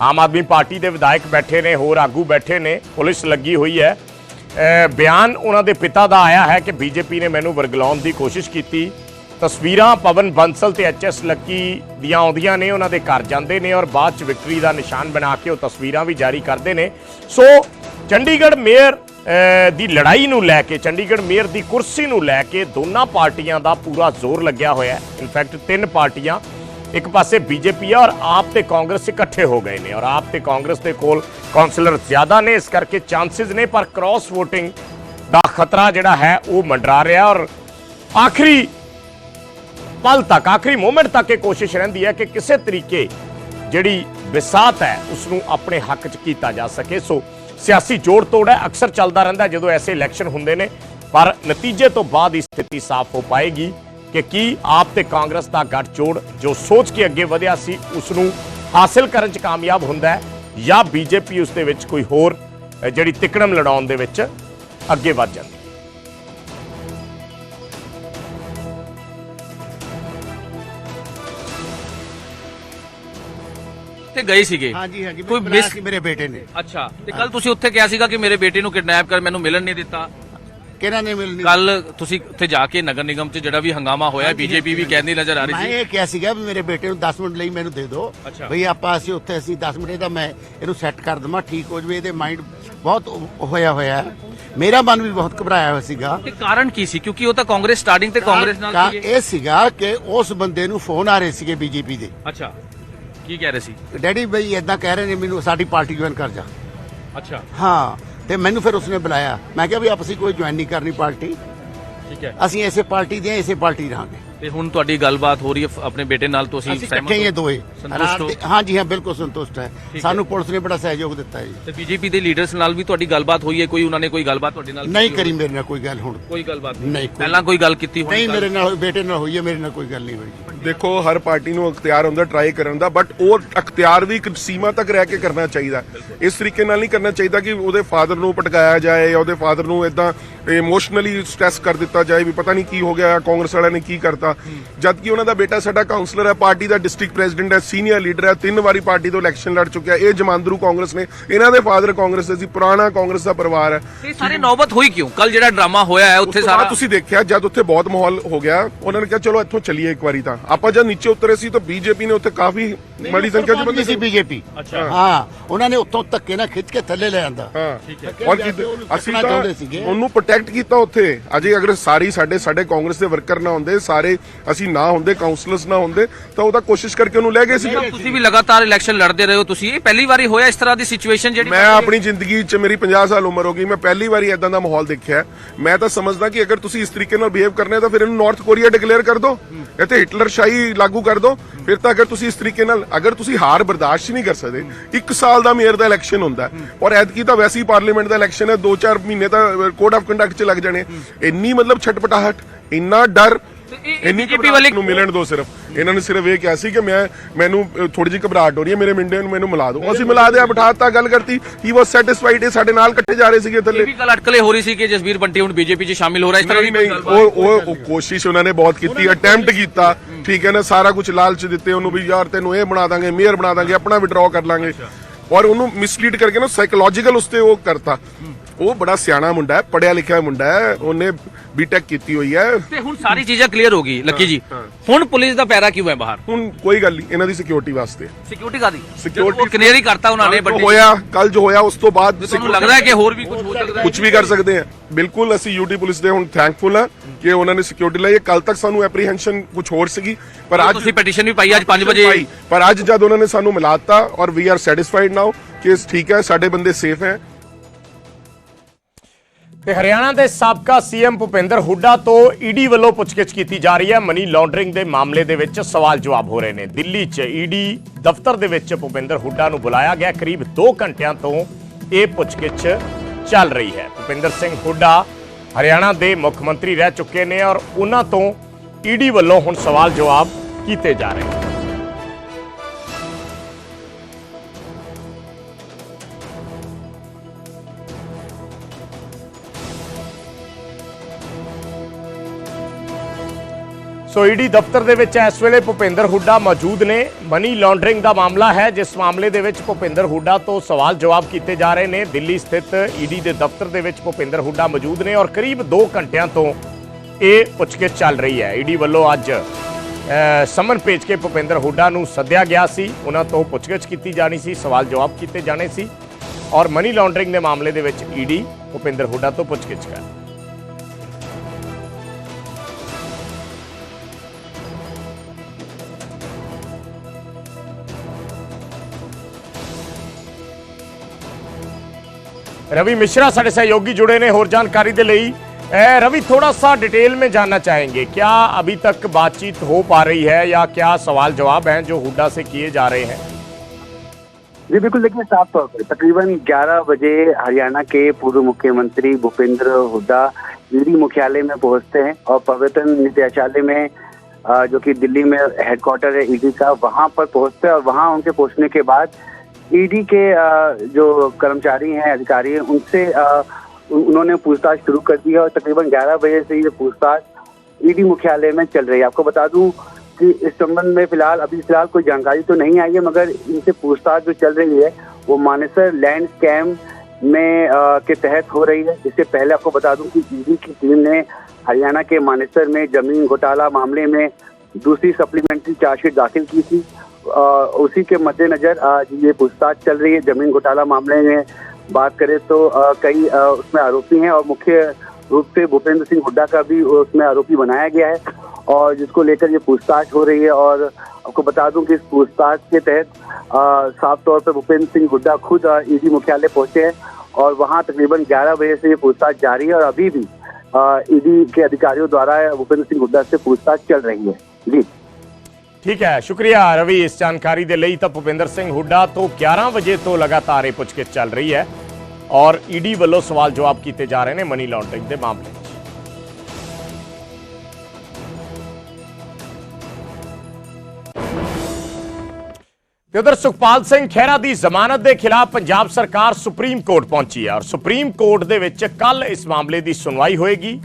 ਆਮ ਆਦਮੀ ਪਾਰਟੀ ਦੇ ਵਿਧਾਇਕ ਬੈਠੇ ਨੇ, ਹੋਰ ਆਗੂ ਬੈਠੇ ਨੇ, ਪੁਲਿਸ ਲੱਗੀ ਹੋਈ ਹੈ। ਬਿਆਨ ਉਹਨਾਂ ਦੇ ਪਿਤਾ ਦਾ ਆਇਆ ਹੈ ਕਿ ਬੀਜੇਪੀ ਨੇ ਮੈਨੂੰ ਵਰਗਲਾਉਣ ਦੀ ਕੋਸ਼ਿਸ਼ ਕੀਤੀ। ਤਸਵੀਰਾਂ ਪਵਨ ਬੰਸਲ ਤੇ ਐਚਐਸ ਲੱਕੀ ਦੀਆਂ ਆਉਂਦੀਆਂ ਨੇ, ਉਹਨਾਂ ਦੇ ਘਰ ਜਾਂਦੇ ਨੇ ਔਰ ਬਾਅਦ ਚ ਵਿਕਟਰੀ ਦਾ ਨਿਸ਼ਾਨ ਬਣਾ ਕੇ ਉਹ ਤਸਵੀਰਾਂ ਵੀ ਜਾਰੀ ਕਰਦੇ ਨੇ। ਸੋ, ਚੰਡੀਗੜ੍ਹ ਮੇਅਰ ਦੀ ਲੜਾਈ ਨੂੰ ਲੈ ਕੇ, ਚੰਡੀਗੜ੍ਹ ਮੇਅਰ ਦੀ ਕੁਰਸੀ ਨੂੰ ਲੈ ਕੇ ਦੋਨਾਂ ਪਾਰਟੀਆਂ ਦਾ ਪੂਰਾ ਜ਼ੋਰ ਲੱਗਿਆ ਹੋਇਆ ਹੈ। ਇਨਫੈਕਟ ਤਿੰਨ ਪਾਰਟੀਆਂ ਇੱਕ ਪਾਸੇ ਬੀਜੇਪੀ ਹੈ ਔਰ ਆਪ ਤੇ ਕਾਂਗਰਸ ਇਕੱਠੇ ਹੋ ਗਏ ਨੇ ਔਰ ਆਪ ਤੇ ਕਾਂਗਰਸ ਦੇ ਕੋਲ ਕਾਉਂਸਲਰ ਜ਼ਿਆਦਾ ਨੇ, ਇਸ ਕਰਕੇ ਚਾਂਸਸ ਨੇ, ਪਰ ਕ੍ਰਾਸ VOTING ਦਾ ਖਤਰਾ ਜਿਹੜਾ ਹੈ ਉਹ ਮੰਡਰਾ ਰਿਹਾ ਔਰ ਆਖਰੀ ਪਲ ਤੱਕ, ਆਖਰੀ ਮੂਮੈਂਟ ਤੱਕ ਇਹ ਕੋਸ਼ਿਸ਼ ਰਹਿੰਦੀ ਹੈ ਕਿ ਕਿਸੇ ਤਰੀਕੇ ਜਿਹੜੀ ਵਿਸਾਤ ਹੈ ਉਸ ਨੂੰ ਆਪਣੇ ਹੱਕ 'ਚ ਕੀਤਾ ਜਾ ਸਕੇ। ਸੋ ਸਿਆਸੀ ਜੋੜ ਤੋੜ ਹੈ, ਅਕਸਰ ਚੱਲਦਾ ਰਹਿੰਦਾ ਜਦੋਂ ਐਸੇ ਇਲੈਕਸ਼ਨ ਹੁੰਦੇ ਨੇ, ਪਰ ਨਤੀਜੇ ਤੋਂ ਬਾਅਦ ਹੀ ਸਥਿਤੀ ਸਾਫ਼ ਹੋ ਪਾਏਗੀ। ਕਿ ਕੀ ਆਪ ਤੇ ਕਾਂਗਰਸ ਦਾ ਗੱਠਜੋੜ ਜੋ ਸੋਚ ਕੇ ਅੱਗੇ ਵਧਿਆ ਸੀ ਉਸ ਨੂੰ ਹਾਸਲ ਕਰਨ 'ਚ ਕਾਮਯਾਬ ਹੁੰਦਾ ਹੈ ਜਾਂ ਬੀਜੇਪੀ ਉਸ ਦੇ ਵਿੱਚ ਕੋਈ ਹੋਰ ਜਿਹੜੀ ਤਿਕੜਮ ਲੜਾਉਣ ਦੇ ਵਿੱਚ ਅੱਗੇ ਵੱਧ ਜਾਂਦੀ ਤੇ ਗਏ ਸੀਗੇ? ਹਾਂਜੀ ਹਾਂਜੀ ਕੋਈ ਕੋਈ ਮਿਸ ਮੇਰੇ ਬੇਟੇ ਨੇ। ਅੱਛਾ ਤੇ ਕੱਲ ਤੁਸੀਂ ਉੱਥੇ ਕਿਹਾ ਸੀਗਾ ਕਿ ਮੇਰੇ ਬੇਟੇ ਨੂੰ ਕਿਡਨੈਪ ਕਰ ਮੈਨੂੰ ਮਿਲਣ ਨਹੀਂ ਦਿੱਤਾ। ਕਿਹਨਾਂ ਨੇ ਮਿਲਣੀ? ਕੱਲ ਤੁਸੀਂ ਉੱਥੇ ਜਾ ਕੇ ਨਗਰ ਨਿਗਮ 'ਚ ਜਿਹੜਾ ਵੀ ਹੰਗਾਮਾ ਹੋਇਆ ਬੀਜੇਪੀ ਵੀ ਕਹਿੰਦੀ ਨਜ਼ਰ ਆ ਮੈਂ ਰਹੀ ਸੀ। ਇਹ ਕਿਹਾ ਸੀਗਾ ਵੀ ਮੇਰੇ ਬੇਟੇ ਨੂੰ 10 ਮਿੰਟ ਲਈ ਮੈਨੂੰ ਦੇ ਦਿਓ। ਅੱਛਾ। ਆਪਾਂ ਅਸੀਂ ਉੱਥੇ ਅਸੀਂ 10 ਮਿੰਟ ਦਾ ਮੈਂ ਇਹਨੂੰ ਸੈੱਟ ਕਰ ਦਵਾਂ ਠੀਕ ਹੋ ਜਵੇ ਇਹਦੇ ਮਾਈਂਡ ਬਹੁਤ ਹੋਇਆ ਹੋਇਆ ਹੈ। ਮੇਰਾ ਮਨ ਵੀ ਬਹੁਤ ਘਬਰਾਇਆ ਹੋਇਆ ਸੀਗਾ। ਤੇ ਕਾਰਨ ਕੀ ਸੀ? ਕਿਉਂਕਿ ਉਹ ਤਾਂ ਕਾਂਗਰਸ ਸਟਾਰਟਿੰਗ ਤੇ ਕਾਂਗਰਸ ਨਾਲ ਸੀਗੇ ਇਹ। ਸੀਗਾ ਕਿ ਉਸ ਬੰਦੇ ਨੂੰ ਫੋਨ ਆ ਰਹੇ ਸੀਗੇ ਬੀਜੇਪੀ ਦੇ। ਅੱਛਾ। ਕੀ ਕਹਿ ਰਹੇ ਸੀ? ਡੈਡੀ ਬਈ ਇਦਾਂ ਕਹਿ ਰਹੇ ਨੇ ਮੈਨੂੰ ਸਾਡੀ ਪਾਰਟੀ ਜੁਆਇਨ ਕਰ ਜਾ। ਅੱਛਾ। ਹਾਂ। ਤੇ ਮੈਨੂੰ ਫਿਰ ਉਸਨੇ ਬੁਲਾਇਆ। ਮੈਂ ਕਿਹਾ ਵੀ ਆਪ ਅਸੀਂ ਕੋਈ ਜੁਆਇਨ ਨਹੀਂ ਕਰਨੀ ਪਾਰਟੀ। ਠੀਕ ਹੈ। ਅਸੀਂ ਇਸੇ ਪਾਰਟੀ ਦੇ ਹਾਂ, ਇਸੇ ਪਾਰਟੀ ਰਹਾਂਗੇ। ਤੇ ਹੁਣ ਤੁਹਾਡੀ ਗੱਲਬਾਤ ਹੋ ਰਹੀ ਹੈ ਆਪਣੇ ਬੇਟੇ ਨਾਲ ਤੁਸੀਂ ਅਸੀਂ ਸਹਿਮਤ ਇਕੱਠੇ ਹੀ ਹੋ? ਹਾਂ ਦੋਏ ਸੰਤੁਸ਼ਟ ਹੋ? ਹਾਂਜੀ ਹਾਂ ਬਿਲਕੁਲ ਸੰਤੁਸ਼ਟ ਹੈ। ਸਾਨੂੰ ਪੁਲਿਸ ਨੇ ਬੜਾ ਸਹਿਯੋਗ ਦਿੱਤਾ ਹੈ ਜੀ ਤੇ ਬੀਜੇਪੀ ਦੇ ਲੀਡਰਸ ਨਾਲ ਵੀ ਤੁਹਾਡੀ ਗੱਲਬਾਤ ਹੋਈ ਹੈ ਕੋਈ ਉਹਨਾਂ ਨੇ ਕੋਈ ਗੱਲਬਾਤ ਤੁਹਾਡੇ ਨਾਲ ਨਹੀਂ ਕੀਤੀ ਕਰੀ? ਮੇਰੇ ਨਾਲ ਕੋਈ ਗੱਲ ਹੁਣ ਕੋਈ ਗੱਲਬਾਤ ਨਹੀਂ, ਕੋਈ- ਪਹਿਲਾਂ ਕੋਈ ਗੱਲ ਕੀਤੀ ਹੋਣੀ ਨਹੀਂ? ਮੇਰੇ ਨਾਲ ਬੇਟੇ ਨਾਲ ਹੋਈ ਹੈ ਮੇਰੇ ਨਾਲ ਕੋਈ ਗੱਲ ਨਹੀਂ ਹੋਈ ਜੀ ਦੇਖੋ ਹਰ ਪਾਰਟੀ ਨੂੰ ਅਖਤਿਆਰ ਹੁੰਦਾ ਟਰਾਈ ਕਰਨ ਦਾ ਬਟ ਉਹ ਅਖਤਿਆਰ ਵੀ ਇੱਕ ਸੀਮਾ ਤੱਕ ਰਹਿ ਕੇ ਕਰਨਾ ਚਾਹੀਦਾ ਇਸ ਤਰੀਕੇ ਨਾਲ ਨਹੀਂ ਕਰਨਾ ਚਾਹੀਦਾ ਕਿ ਉਹਦੇ ਫਾਦਰ ਨੂੰ ਪਟਕਾਇਆ ਜਾਏ ਜਾਂ ਉਹਦੇ ਫਾਦਰ ਨੂੰ ਇਦਾਂ ਇਮੋਸ਼ਨਲੀ ਸਟ੍ਰੈਸ ਕਰ ਦਿੱਤਾ ਜਾਏ ਵੀ ਪਤਾ ਨਹੀਂ ਕੀ ਹੋ ਗਿਆ ਕਾਂਗਰਸ ਵਾਲਿਆਂ ਨੇ ਕੀ ਕਰਤਾ ਜਦ ਕਿ ਉਹਨਾਂ ਦਾ ਬੇਟਾ ਸਾਡਾ ਕਾਉਂਸਲਰ ਹੈ ਪਾਰਟੀ ਦਾ ਡਿਸਟ੍ਰਿਕਟ ਪ੍ਰੈਜ਼ੀਡੈਂਟ ਹੈ ਸੀਨੀਅਰ ਲੀਡਰ ਹੈ ਤਿੰਨ ਵਾਰੀ ਪਾਰਟੀ ਤੋਂ ਇਲੈਕਸ਼ਨ ਲੜ ਚੁੱਕਿਆ ਇਹ ਜਮਾਂਦਰੂ ਕਾਂਗਰਸ ਨੇ ਇਹਨਾਂ ਦੇ ਫਾਦਰ ਕਾਂਗਰਸ ਦੇ ਸੀ ਪੁਰਾਣਾ ਕਾਂਗਰਸ ਦਾ ਪਰਿਵਾਰ ਹੈ। ਤੇ ਸਾਰੇ ਨੌਬਤ ਹੋਈ ਕਿਉਂ? ਕੱਲ ਜਿਹੜਾ ਡਰਾਮਾ ਹੋਇਆ ਹੈ ਉੱਥੇ ਸਾਰਾ ਤੁਸੀਂ ਦੇਖਿਆ ਜਦ ਉੱਥੇ ਬਹੁਤ ਮਾਹੌਲ ਹੋ ਗਿਆ ਉਹਨਾਂ ਨੇ ਕਿਹਾ ਚਲੋ ਇੱਥੋਂ ਚੱਲੀਏ ਇੱਕ ਵਾਰੀ ਤਾਂ। ਆਪਾਂ ਜਦ ਨੀਚੇ ਉਤਰੇ ਸੀ ਤਾਂ ਬੀਜੇਪੀ ਨੇ ਉੱਥੇ ਕਾਫੀ ਬੜੀ ਸੰਖਿਆ ਚ ਬੰਦੇ ਸੀ ਬੀਜੇਪੀ ਅੱਛਾ। ਹਾਂ ਉਹਨਾਂ ਨੇ ਉੱਥੋਂ ਧੱਕੇ ਨਾਲ ਖਿੱਚ ਕੇ ਥੱਲੇ ਲੈ ਆਂਦਾ। ਹਾਂ। ਹੈ। ਔਰ ਅਸੀਂ ਤਾਂ। ਉਹਨੂੰ ਪ੍ਰੋਟੈਕਟ ਕੀਤਾ ਉੱਥੇ। ਅਜੇ ਅਗਰ ਸਾਰੀ ਸਾਡੇ ਸਾਡੇ ਕਾਂਗਰਸ ਦੇ ਵਰਕਰ ਨਾ ਹੁੰਦੇ ਸਾਰੇ ਅਸੀਂ ਨਾ ਹੁੰਦੇ ਕਾਉਂਸਲਰਸ ਨਾ ਹੁੰਦੇ ਤਾਂ ਉਹਦਾ ਕੋਸ਼ਿਸ਼ ਕਰਕੇ ਉਹਨੂੰ ਲੈ ਗਏ ਸੀ। ਤੁਸੀਂ ਵੀ ਲਗਾਤਾਰ ਇਲੈਕਸ਼ਨ ਲੜਦੇ ਰਹੇ ਹੋ ਤੁਸੀਂ। ਇਹ ਪਹਿਲੀ ਵਾਰੀ ਹੋਇਆ ਇਸ ਤਰ੍ਹਾਂ ਦੀ ਸਿਚੁਏਸ਼ਨ ਜਿਹੜੀ ਮੈਂ ਆਪਣੀ ਜ਼ਿੰਦਗੀ 'ਚ ਮੇਰੀ 50 ਸਾਲ ਉਮਰ ਹੋ ਗਈ ਮੈਂ ਪਹਿਲੀ ਵਾਰੀ ਇਦਾਂ ਦਾ ਮਾਹੌਲ ਦੇਖਿਆ। ਮੈਂ ਤਾਂ ਸਮਝਦਾ ਕਿ ਅਗਰ ਤੁਸੀਂ ਇਸ ਤਰੀਕੇ ਨਾਲ ਬਿਹੇਵ ਕਰਨਾ ਤਾਂ ਫਿਰ ਇਹਨੂੰ ਨਾਰਥ ਕੋਰੀਆ ਡਿਕਲੇਅਰ ਕਰ ਦਿਓ ਇੱਥੇ ਹਿਟਲਰ ਸ਼ਾਹੀ ਲਾਗੂ ਕਰ ਦਿਓ ਫਿਰ ਤਾਂ ਅਗਰ ਤੁਸੀਂ ਇਸ ਤਰੀਕੇ ਨਾਲ ਅਗਰ ਤੁਸੀਂ ਹਾਰ ਬਰਦਾਸ਼ਤ ਨਹੀਂ ਕਰ ਸਕਦੇ ਇੱਕ ਸਾਲ ਦਾ ਮੇਅਰ ਦਾ ਇਲੈਕਸ਼ਨ ਹੁੰਦਾ ਔਰ ਐਤਕੀ ਤਾਂ ਵੈਸੇ ਹੀ ਪਾਰਲੀਮੈਂਟ ਦਾ ਇਲੈਕਸ਼ਨ ਹੈ 2-4 ਮਹੀਨੇ ਤਾਂ ਕੋਡ ਆਫ ਕੰਡਕਟ 'ਚ ਲੱਗ ਜਾਣੇ। ਇੰਨੀ ਮਤਲਬ ਛਟਪਟਾਹਟ ਇੰਨਾ ਡਰ ਇੰਨੀ BJP ਵਾਲੇ- ਨੂੰ ਮਿਲਣ ਦੋ ਸਿਰਫ। ਇਹਨਾਂ ਨੇ ਸਿਰਫ ਇਹ ਕਿਹਾ ਸੀ ਕਿ ਮੈਂ ਮੈਨੂੰ ਥੋੜੀ ਜਿਹੀ ਘਬਰਾਹਟ ਹੋ ਰਹੀ ਹੈ ਮੇਰੇ ਮਿੰਡੇ ਨੂੰ ਮੈਨੂੰ ਮਿਲਾ ਦਿਓ। ਅਸੀਂ ਮਿਲਾ ਦਿਆ ਬਿਠਾਤਾ ਗੱਲ ਕਰਤੀ। ਹੀ ਵਾਸ ਸੈਟੀਸਫਾਈਡ ਇਹ ਸਾਡੇ ਨਾਲ ਇਕੱਠੇ ਜਾ ਰਹੇ ਸੀਗੇ ਇਹ ਥੱਲੇ ਵੀ ਕੱਲ ਅਟਕਲੇ ਹੋ ਰਹੀ ਸੀ ਕਿ ਜਸਵੀਰ ਬੰਟੀ ਹੁਣ ਬੀਜੇਪੀ 'ਚ ਸ਼ਾਮਿਲ ਹੋ ਰਿਹਾ ਇਸ ਤਰ੍ਹਾਂ ਦੀ ਨਹੀਂ ਉਹ ਉਹ ਕੋਸ਼ਿਸ਼ ਉਹਨਾਂ ਨੇ ਬਹੁਤ ਕੀਤੀ ਅਟੈਂਪਟ ਕੀਤਾ। ਠੀਕ ਹੈ ਨਾ ਸਾਰਾ ਕੁਝ ਲਾਲਚ ਦਿੱਤੇ ਉਹਨੂੰ ਵੀ ਯਾਰ ਤੈਨੂੰ ਇਹ ਬਣਾ ਦਾਂਗੇ ਮੇਅਰ ਬਣਾ ਦਾਂਗੇ ਆਪਣਾ ਵਿਡਰਾਅ ਕਰ ਲਾਂਗੇ। ਔਰ ਉਹਨੂੰ ਮਿਸਲੀਡ ਕਰਕੇ ਨਾ ਸਾਈਕੋਲੋਜੀਕਲ ਉਸਤੇ ਉਹ ਕਰਤਾ। ਉਹ ਬੜਾ ਸਿਆਣਾ ਮੁੰਡਾ ਹੈ ਪੜਿਆ ਲਿਖਿਆ ਮੁੰਡਾ ਹੈ ਉਹਨੇ ਬੀਟੈਕ ਕੀਤੀ ਹੋਈ ਹੈ। ਤੇ ਹੁਣ ਸਾਰੀ ਚੀਜ਼ਾਂ ਕਲੀਅਰ ਹੋ ਗਈ ਲੱਕੀ ਜੀ। ਹੁਣ ਪੁਲਿਸ ਦਾ ਪੈਰਾ ਕਿਉਂ ਹੈ ਬਾਹਰ? ਹੁਣ ਕੋਈ ਗੱਲ ਨਹੀਂ ਇਹਨਾਂ ਦੀ ਸਿਕਿਉਰਿਟੀ ਵਾਸਤੇ। ਸਿਕਿਉਰਿਟੀ ਕਾਦੀ ਉਹ ਕਲੀਅਰ ਹੀ ਕਰਤਾ ਉਹਨਾਂ ਨੇ ਵੱਡੀ ਹੋਇਆ ਕੱਲ ਜੋ ਹੋਇਆ ਉਸ ਤੋਂ ਬਾਅਦ ਤੁਹਾਨੂੰ ਲੱਗਦਾ ਹੈ ਕਿ ਹੋਰ ਵੀ ਕੁਝ ਹੋ ਸਕਦਾ ਹੈ? ਕੁਝ ਵੀ ਕਰ ਸਕਦੇ ਆ ਬਿਲਕੁਲ ਅਸੀਂ ਯੂਟੀ ਪੁਲਿਸ ਦੇ ਹੁਣ ਥੈਂਕਫੁਲ ਆ ਕਿ ਉਹਨਾਂ ਨੇ ਸਿਕਿਉਰਿਟੀ ਲਈ। ਕੱਲ ਤੱਕ ਸਾਨੂੰ ਐਪਰੀਹੈਂਸ਼ਨ ਕੁਝ ਹੋਰ ਸੀਗੀ ਪਰ ਅੱਜ ਤੁਸੀਂ ਪੈਟੀਸ਼ਨ ਵੀ ਪਾਈ ਅੱਜ 5 ਵਜੇ ਪਰ ਅੱਜ ਜਦ ਉਹਨਾਂ ਨੇ ਸਾਨੂੰ ਮਿਲਾਤਾ ਔਰ ਵੀ ਆਰ ਸੈਟੀਸਫਾਈਡ ਨਾਓ ਕਿ ਠੀਕ ਹੈ ਸਾਡੇ ਬੰਦੇ ਸੇਫ ਹੈ। ਤੇ ਹਰਿਆਣਾ ਦੇ ਸਾਬਕਾ ਸੀਐਮ ਭੁਪਿੰਦਰ ਹੁੱਡਾ ਤੋਂ ਈਡੀ ਵੱਲੋਂ ਪੁੱਛਗਿੱਛ ਕੀਤੀ ਜਾ ਰਹੀ ਹੈ। ਮਨੀ ਲਾਂਡਰਿੰਗ ਦੇ ਮਾਮਲੇ ਦੇ ਵਿੱਚ ਸਵਾਲ ਜਵਾਬ ਹੋ ਰਹੇ ਨੇ। ਦਿੱਲੀ 'ਚ ਈਡੀ ਦਫ਼ਤਰ ਦੇ ਵਿੱਚ ਭੁਪਿੰਦਰ ਹੁੱਡਾ ਨੂੰ ਬੁਲਾਇਆ ਗਿਆ। ਕਰੀਬ 2 ਘੰਟਿਆਂ ਤੋਂ ਇਹ ਪੁੱਛਗਿੱਛ ਚੱਲ ਰਹੀ ਹੈ। ਭੁਪਿੰਦਰ ਸਿੰਘ ਹੁੱਡਾ ਹਰਿਆਣਾ ਦੇ ਮੁੱਖ ਮੰਤਰੀ ਰਹਿ ਚੁੱਕੇ ਨੇ ਔਰ ਉਹਨਾਂ ਤੋਂ ਈਡੀ ਵੱਲੋਂ ਹੁਣ ਸਵਾਲ ਜਵਾਬ ਕੀਤੇ ਜਾ ਰਹੇ ਨੇ। ਸੋ ਈਡੀ ਦਫ਼ਤਰ ਦੇ ਵਿੱਚ ਇਸ ਵੇਲੇ ਭੁਪਿੰਦਰ ਹੁੱਡਾ ਮੌਜੂਦ ਨੇ। ਮਨੀ ਲਾਂਡਰਿੰਗ ਦਾ ਮਾਮਲਾ ਹੈ, ਜਿਸ ਮਾਮਲੇ ਦੇ ਵਿੱਚ ਭੁਪਿੰਦਰ ਹੁੱਡਾ ਤੋਂ ਸਵਾਲ ਜਵਾਬ ਕੀਤੇ ਜਾ ਰਹੇ ਨੇ। ਦਿੱਲੀ ਸਥਿਤ ਈਡੀ ਦੇ ਦਫ਼ਤਰ ਦੇ ਵਿੱਚ ਭੁਪਿੰਦਰ ਹੁੱਡਾ ਮੌਜੂਦ ਨੇ ਔਰ ਕਰੀਬ 2 ਘੰਟਿਆਂ ਤੋਂ ਇਹ ਪੁੱਛਗਿੱਛ ਚੱਲ ਰਹੀ ਹੈ। ਈਡੀ ਵੱਲੋਂ ਅੱਜ ਸਮਨ ਭੇਜ ਕੇ ਭੁਪਿੰਦਰ ਹੁੱਡਾ ਨੂੰ ਸੱਦਿਆ ਗਿਆ ਸੀ। ਉਹਨਾਂ ਤੋਂ ਪੁੱਛਗਿੱਛ ਕੀਤੀ ਜਾਣੀ ਸੀ, ਸਵਾਲ ਜਵਾਬ ਕੀਤੇ ਜਾਣੇ ਸੀ। ਔਰ ਮਨੀ ਲਾਂਡਰਿੰਗ ਦੇ ਮਾਮਲੇ ਦੇ ਵਿੱਚ ਈਡੀ ਭੁਪਿੰਦਰ ਹੁੱਡਾ ਤੋਂ ਪੁੱਛਗਿੱਛ ਕਰ रवि मिश्रा साढ़े सहयोगी जुड़े ने और जानकारी लिए रवि, थोड़ा सा डिटेल में जानना चाहेंगे, क्या अभी तक बातचीत हो पा रही है या क्या सवाल जवाब हैं जो हुड्डा से किए जा रहे हैं? जी, बिल्कुल, देखिए, साफ़ तौर पर तकरीबन 11 बजे हरियाणा के पूर्व मुख्यमंत्री भूपेंद्र हुड्डा ईडी मुख्यालय में पहुँचते हैं और प्रवर्तन निदेशालय में जो कि दिल्ली में हेडक्वार्टर है ईडी का, वहाँ पर पहुँचते हैं और वहाँ उनके पहुँचने के बाद ईडी के जो कर्मचारी हैं अधिकारी हैं उनसे उन्होंने पूछताछ शुरू कर दी है और तकरीबन 11 बजे से ये पूछताछ ईडी मुख्यालय में चल रही है। आपको बता दूँ कि इस संबंध में फ़िलहाल अभी फ़िलहाल कोई जानकारी तो नहीं आई है मगर इनसे पूछताछ जो चल रही है वो मानेसर लैंड स्कैम में अ, के तहत हो रही है। इससे पहले आपको बता दूँ कि ईडी की टीम ने हरियाणा के मानेसर में ज़मीन घोटाला मामले में दूसरी सप्लीमेंट्री चार्जशीट दाखिल की थी। उसी के मद्देनजर आज ये पूछताछ चल रही है। ज़मीन घोटाला मामले में बात करें तो कई उसमें आरोपी हैं और मुख्य रूप से भूपेंद्र सिंह हुड्डा का भी उसमें आरोपी बनाया गया है और जिसको लेकर ये पूछताछ हो रही है और आपको बता दूँ कि इस पूछताछ के तहत साफ़ तौर पर भूपेंद्र सिंह हुड्डा खुद ईडी मुख्यालय पहुँचे हैं और वहाँ तकरीबन 11 बजे से ये पूछताछ जारी है और अभी भी ईडी के अधिकारियों द्वारा भूपेंद्र सिंह हुड्डा से पूछताछ चल रही है। जी। ਠੀਕ ਹੈ, ਸ਼ੁਕਰੀਆ ਰਵੀ, ਇਸ ਜਾਣਕਾਰੀ ਦੇ ਲਈ ਤਾਂ ਭੁਪਿੰਦਰ ਸਿੰਘ ਹੁੱਡਾ ਤੋਂ 11 ਵਜੇ ਤੋਂ ਲਗਾਤਾਰ ਇਹ ਪੁੱਛਗਿੱਛ ਚੱਲ ਰਹੀ ਹੈ ਔਰ ਈਡੀ ਵੱਲੋਂ ਸਵਾਲ ਜਵਾਬ ਕੀਤੇ ਜਾ ਰਹੇ ਨੇ ਮਨੀ ਲਾਂਡਰਿੰਗ ਦੇ ਮਾਮਲੇ 'ਚ ਤੇ ਉਧਰ ਸੁਖਪਾਲ ਸਿੰਘ ਖਹਿਰਾ ਦੀ ਜ਼ਮਾਨਤ ਦੇ ਖਿਲਾਫ ਪੰਜਾਬ ਸਰਕਾਰ ਸੁਪਰੀਮ ਕੋਰਟ ਪਹੁੰਚੀ ਹੈ ਔਰ ਸੁਪਰੀਮ ਕੋਰਟ ਦੇ ਵਿੱਚ ਕੱਲ ਇਸ ਮਾਮਲੇ ਦੀ ਸੁਣਵਾਈ ਹੋਏਗੀ।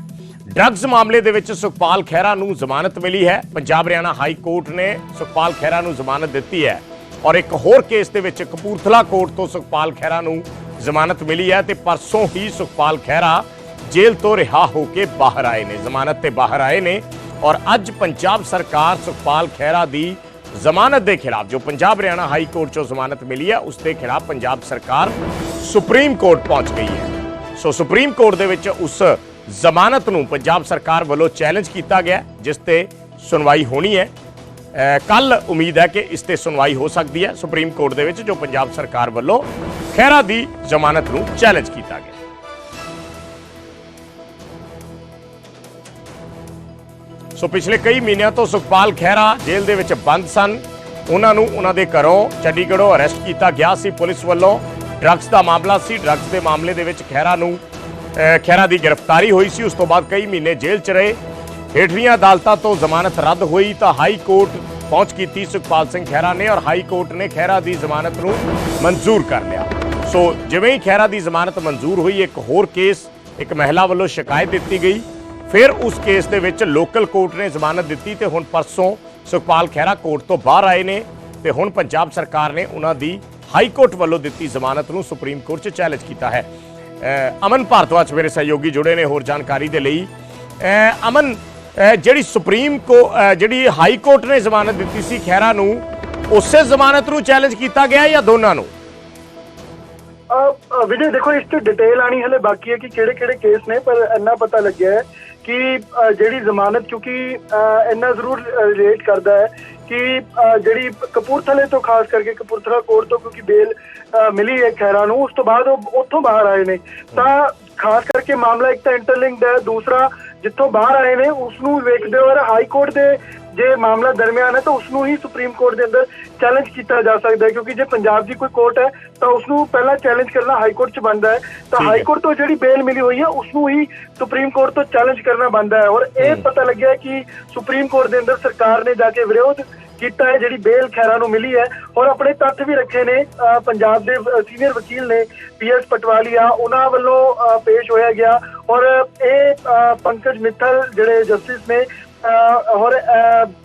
ਡਰੱਗਸ ਮਾਮਲੇ ਦੇ ਵਿੱਚ ਸੁਖਪਾਲ ਖਹਿਰਾ ਨੂੰ ਜ਼ਮਾਨਤ ਮਿਲੀ ਹੈ। ਪੰਜਾਬ ਹਰਿਆਣਾ ਹਾਈ ਕੋਰਟ ਨੇ ਸੁਖਪਾਲ ਖਹਿਰਾ ਨੂੰ ਜ਼ਮਾਨਤ ਦਿੱਤੀ ਹੈ ਔਰ ਇੱਕ ਹੋਰ ਕੇਸ ਦੇ ਵਿੱਚ ਕਪੂਰਥਲਾ ਕੋਰਟ ਤੋਂ ਸੁਖਪਾਲ ਖਹਿਰਾ ਨੂੰ ਜ਼ਮਾਨਤ ਮਿਲੀ ਹੈ ਤੇ ਪਰਸੋਂ ਹੀ ਸੁਖਪਾਲ ਖਹਿਰਾ ਜੇਲ੍ਹ ਤੋਂ ਰਿਹਾ ਹੋ ਕੇ ਬਾਹਰ ਆਏ ਨੇ, ਜ਼ਮਾਨਤ ਤੇ ਬਾਹਰ ਆਏ ਨੇ ਔਰ ਅੱਜ ਪੰਜਾਬ ਸਰਕਾਰ ਸੁਖਪਾਲ ਖਹਿਰਾ ਦੀ ਜ਼ਮਾਨਤ ਦੇ ਖਿਲਾਫ ਜੋ ਪੰਜਾਬ ਹਰਿਆਣਾ ਹਾਈ ਕੋਰਟ ਚੋਂ ਜ਼ਮਾਨਤ ਮਿਲੀ ਹੈ, ਉਸ ਦੇ ਖਿਲਾਫ ਪੰਜਾਬ ਸਰਕਾਰ ਸੁਪਰੀਮ ਕੋਰਟ ਪਹੁੰਚ ਗਈ ਹੈ। ਸੋ ਸੁਪਰੀਮ ਕੋਰਟ ਦੇ ਵਿੱਚ ਉਸ ਜ਼ਮਾਨਤ ਨੂੰ ਪੰਜਾਬ ਸਰਕਾਰ ਵੱਲੋਂ ਚੈਲੰਜ ਕੀਤਾ ਗਿਆ ਜਿਸ ਤੇ ਸੁਣਵਾਈ ਹੋਣੀ ਹੈ। ਕੱਲ ਉਮੀਦ ਹੈ ਕਿ ਇਸ ਤੇ ਸੁਣਵਾਈ ਹੋ ਸਕਦੀ ਹੈ ਸੁਪਰੀਮ ਕੋਰਟ ਦੇ ਵਿੱਚ, ਜੋ ਪੰਜਾਬ ਸਰਕਾਰ ਵੱਲੋਂ ਖਹਿਰਾ ਦੀ ਜ਼ਮਾਨਤ ਨੂੰ ਚੈਲੰਜ ਕੀਤਾ ਗਿਆ ਸੋ ਪਿਛਲੇ ਕਈ ਮਹੀਨਿਆਂ ਤੋਂ ਸੁਖਪਾਲ ਖਹਿਰਾ ਜੇਲ੍ਹ ਦੇ ਵਿੱਚ ਬੰਦ ਸਨ। ਉਹਨਾਂ ਨੂੰ ਉਹਨਾਂ ਦੇ ਘਰੋਂ ਚੰਡੀਗੜ੍ਹੋਂ ਅਰੈਸਟ ਕੀਤਾ ਗਿਆ ਸੀ। ਪੁਲਿਸ ਵੱਲੋਂ ਡਰੱਗਸ ਦਾ ਮਾਮਲਾ ਸੀ। ਡਰੱਗਸ ਦੇ ਮਾਮਲੇ ਦੇ ਵਿੱਚ ਖਹਿਰਾ ਨੂੰ ਖਹਿਰਾ ਦੀ ਗ੍ਰਿਫਤਾਰੀ ਹੋਈ ਸੀ, ਉਸ ਤੋਂ ਬਾਅਦ ਕਈ ਮਹੀਨੇ ਜੇਲ੍ਹ 'ਚ ਰਹੇ। ਹੇਠਲੀਆਂ ਅਦਾਲਤਾਂ ਤੋਂ ਜ਼ਮਾਨਤ ਰੱਦ ਹੋਈ ਤਾਂ ਹਾਈ ਕੋਰਟ ਪਹੁੰਚ ਕੀਤੀ ਸੁਖਪਾਲ ਸਿੰਘ ਖਹਿਰਾ ਨੇ ਔਰ ਹਾਈ ਕੋਰਟ ਨੇ ਖਹਿਰਾ ਦੀ ਜ਼ਮਾਨਤ ਨੂੰ ਮਨਜ਼ੂਰ ਕਰ ਲਿਆ। ਸੋ ਜਿਵੇਂ ਹੀ ਖਹਿਰਾ ਦੀ ਜ਼ਮਾਨਤ ਮਨਜ਼ੂਰ ਹੋਈ, ਇੱਕ ਹੋਰ ਕੇਸ, ਇੱਕ ਮਹਿਲਾ ਵੱਲੋਂ ਸ਼ਿਕਾਇਤ ਦਿੱਤੀ ਗਈ। ਫਿਰ ਉਸ ਕੇਸ ਦੇ ਵਿੱਚ ਲੋਕਲ ਕੋਰਟ ਨੇ ਜ਼ਮਾਨਤ ਦਿੱਤੀ ਤੇ ਹੁਣ ਪਰਸੋਂ ਸੁਖਪਾਲ ਖਹਿਰਾ ਕੋਰਟ ਤੋਂ ਬਾਹਰ ਆਏ ਨੇ ਤੇ ਹੁਣ ਪੰਜਾਬ ਸਰਕਾਰ ਨੇ ਉਹਨਾਂ ਦੀ ਹਾਈ ਕੋਰਟ ਵੱਲੋਂ ਦਿੱਤੀ ਜ਼ਮਾਨਤ ਨੂੰ ਸੁਪਰੀਮ ਕੋਰਟ 'ਚ ਚੈਲੰਜ ਕੀਤਾ ਹੈ। ਅਮਨ ਭਾਰਤਵਾਜ ਮੇਰੇ ਸਹਿਯੋਗੀ ਜੁੜੇ ਨੇ ਹੋਰ ਜਾਣਕਾਰੀ ਦੇ ਲਈ। ਅਮਨ ਜਿਹੜੀ ਸੁਪਰੀਮ ਕੋ ਜਿਹੜੀ ਹਾਈ ਕੋਰਟ ਨੇ ਜ਼ਮਾਨਤ ਦਿੱਤੀ ਸੀ ਖਹਿਰਾ ਨੂੰ, ਉਸੇ ਜ਼ਮਾਨਤ ਨੂੰ ਚੈਲੰਜ ਕੀਤਾ ਗਿਆ ਜਾਂ ਦੋਨਾਂ ਨੂੰ? ਵੀਡੀਓ ਦੇਖੋ, ਇਸ ਤੇ ਡਿਟੇਲ ਆਣੀ ਹਲੇ ਬਾਕੀ ਹੈ ਕਿ ਕਿਹੜੇ ਕਿਹੜੇ ਕੇਸ ਨੇ, ਪਰ ਇੰਨਾ ਪਤਾ ਲੱਗਿਆ ਹੈ ਕਿ ਜਿਹੜੀ ਜ਼ਮਾਨਤ, ਕਿਉਂਕਿ ਇੰਨਾ ਜ਼ਰੂਰ ਰਿਲੇਟ ਕਰਦਾ ਹੈ ਕਿ ਜਿਹੜੀ ਕਪੂਰਥਲੇ ਤੋਂ, ਖਾਸ ਕਰਕੇ ਕਪੂਰਥਲਾ ਕੋਰਟ ਤੋਂ, ਕਿਉਂਕਿ ਬੇਲ ਮਿਲੀ ਹੈ ਖੈਰਾ ਨੂੰ ਉਸ ਤੋਂ ਬਾਅਦ ਉਹ ਉੱਥੋਂ ਬਾਹਰ ਆਏ ਨੇ। ਤਾਂ ਖਾਸ ਕਰਕੇ ਮਾਮਲਾ ਇੱਕ ਤਾਂ ਇੰਟਰਲਿੰਕਡ ਹੈ ਦੂਸਰਾ ਜਿੱਥੋਂ ਬਾਹਰ ਆਏ ਨੇ ਉਸ ਨੂੰ ਵੇਖਦੇ ਹੋਏ ਹਾਈ ਕੋਰਟ ਦੇ ਜੇ ਮਾਮਲਾ ਦਰਮਿਆਨ ਹੈ ਤਾਂ ਉਸ ਨੂੰ ਹੀ ਸੁਪਰੀਮ ਕੋਰਟ ਦੇ ਅੰਦਰ ਚੈਲੰਜ ਕੀਤਾ ਜਾ ਸਕਦਾ ਹੈ ਕਿਉਂਕਿ ਜੇ ਪੰਜਾਬ ਦੀ ਕੋਈ ਕੋਰਟ ਹੈ ਤਾਂ ਉਸ ਨੂੰ ਪਹਿਲਾਂ ਚੈਲੰਜ ਕਰਨਾ ਹਾਈ ਕੋਰਟ 'ਚ ਬਣਦਾ ਹੈ। ਤਾਂ। ਹਾਈ ਕੋਰਟ ਤੋਂ ਜਿਹੜੀ ਬੇਲ ਮਿਲੀ ਹੋਈ ਹੈ ਉਸ ਨੂੰ ਹੀ ਸੁਪਰੀਮ ਕੋਰਟ ਤੋਂ ਚੈਲੰਜ ਕਰਨਾ ਬਣਦਾ ਹੈ। ਔਰ ਇਹ ਪਤਾ ਲੱਗਿਆ ਕਿ ਸੁਪਰੀਮ ਕੋਰਟ ਦੇ ਅੰਦਰ ਸਰਕਾਰ ਨੇ ਜਾ ਕੇ ਵਿਰੋਧ ਕੀਤਾ ਹੈ ਜਿਹੜੀ ਬੇਲ ਖੈਰਾ ਨੂੰ ਮਿਲੀ ਹੈ ਔਰ ਆਪਣੇ ਤੱਥ ਵੀ ਰੱਖੇ ਨੇ ਪੰਜਾਬ ਦੇ ਸੀਨੀਅਰ ਵਕੀਲ ਨੇ ਪੀਐਸ ਪਟਵਾਲੀਆ ਉਹਨਾਂ ਵੱਲੋਂ ਪੇਸ਼ ਹੋਇਆ ਗਿਆ ਔਰ ਇਹ ਪੰਕਜ ਮਿੱਤਲ ਜਿਹੜੇ ਜਸਟਿਸ ਨੇ ਔਰ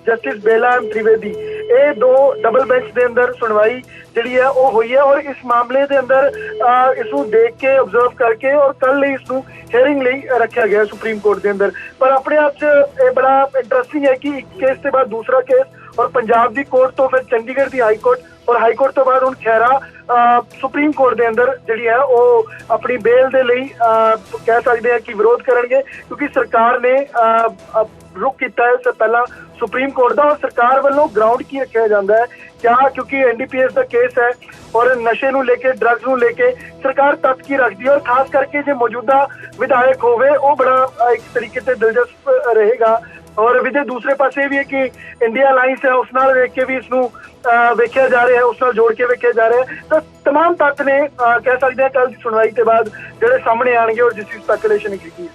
ਜਸਟਿਸ ਬੇਲਾਮ ਤ੍ਰਿਵੇਦੀ ਇਹ ਦੋ ਡਬਲ ਬੈਂਚ ਦੇ ਅੰਦਰ ਸੁਣਵਾਈ ਜਿਹੜੀ ਹੈ ਉਹ ਹੋਈ ਹੈ ਔਰ ਇਸ ਮਾਮਲੇ ਦੇ ਅੰਦਰ ਅ, ਇਸ ਨੂੰ ਦੇਖ ਕੇ ਆਬਜ਼ਰਵ ਕਰਕੇ ਔਰ ਕੱਲ ਲਈ ਇਸ ਨੂੰ ਹੀਅਰਿੰਗ ਲਈ ਰੱਖਿਆ ਗਿਆ ਸੁਪਰੀਮ ਕੋਰਟ ਦੇ ਅੰਦਰ। ਪਰ ਆਪਣੇ ਆਪ 'ਚ ਇਹ ਬੜਾ ਇੰਟਰਸਟਿੰਗ ਹੈ ਕਿ ਇੱਕ ਕੇਸ ਦੇ ਬਾਅਦ ਦੂਸਰਾ ਕੇਸ ਔਰ ਪੰਜਾਬ ਦੀ ਕੋਰਟ ਤੋਂ ਫਿਰ ਚੰਡੀਗੜ੍ਹ ਦੀ ਹਾਈ ਕੋਰਟ ਔਰ ਹਾਈ ਕੋਰਟ ਤੋਂ ਬਾਅਦ ਹੁਣ ਖੈਰਾ ਅ, ਸੁਪਰੀਮ ਕੋਰਟ ਦੇ ਅੰਦਰ ਜਿਹੜੀ ਹੈ ਉਹ ਆਪਣੀ ਬੇਲ ਦੇ ਲਈ ਅ, ਕਹਿ ਸਕਦੇ ਆ ਕਿ ਵਿਰੋਧ ਕਰਨਗੇ ਕਿਉਂਕਿ ਸਰਕਾਰ ਨੇ ਅ, ਅ, ਰੁਕ ਕੀਤਾ ਹੈ ਇਸ ਤੋਂ ਪਹਿਲਾਂ ਸੁਪਰੀਮ ਕੋਰਟ ਦਾ ਔਰ ਸਰਕਾਰ ਵੱਲੋਂ ਗਰਾਊਂਡ ਕੀ ਰੱਖਿਆ ਜਾਂਦਾ ਹੈ? ਕਿਆ ਕਿਉਂਕਿ ਐਨਡੀਪੀਐਸ ਦਾ ਕੇਸ ਹੈ ਔਰ ਨਸ਼ੇ ਨੂੰ ਲੈ ਕੇ ਡਰੱਗਸ ਨੂੰ ਲੈ ਕੇ ਸਰਕਾਰ ਤੱਕ ਕੀ ਰੱਖਦੀ ਹੈ? ਔਰ ਖਾਸ ਕਰਕੇ ਜੇ ਮੌਜੂਦਾ ਵਿਧਾਇਕ ਹੋਵੇ ਉਹ ਬੜਾ ਇੱਕ ਤਰੀਕੇ ਤੇ ਦਿਲਚਸਪ ਰਹੇਗਾ। ਔਰ ਵਿਜੇ ਦੂਸਰੇ ਪਾਸੇ ਇਹ ਵੀ ਹੈ ਕਿ ਇੰਡੀਆ ਅਲਾਈਅੰਸ ਹੈ ਉਸ ਨਾਲ ਵੇਖ ਕੇ ਵੀ ਇਸ ਨੂੰ ਅਹ, ਵੇਖਿਆ ਜਾ ਰਿਹਾ ਹੈ ਉਸ ਨਾਲ ਜੋੜ ਕੇ ਵੇਖਿਆ ਜਾ ਰਿਹਾ ਹੈ ਤਾਂ तमाम ਤੱਤ ਨੇ ਅਹ, ਕਹਿ ਸਕਦੇ ਹਾਂ ਕੱਲ ਦੀ ਸੁਣਵਾਈ ਤੋਂ ਬਾਅਦ ਜਿਹੜੇ ਸਾਹਮਣੇ ਆਣਗੇ ਔਰ ਜਿਸ ਦੀ ਸਪੈਕੂਲੇਸ਼ਨ ਕੀਤੀ ਹੈ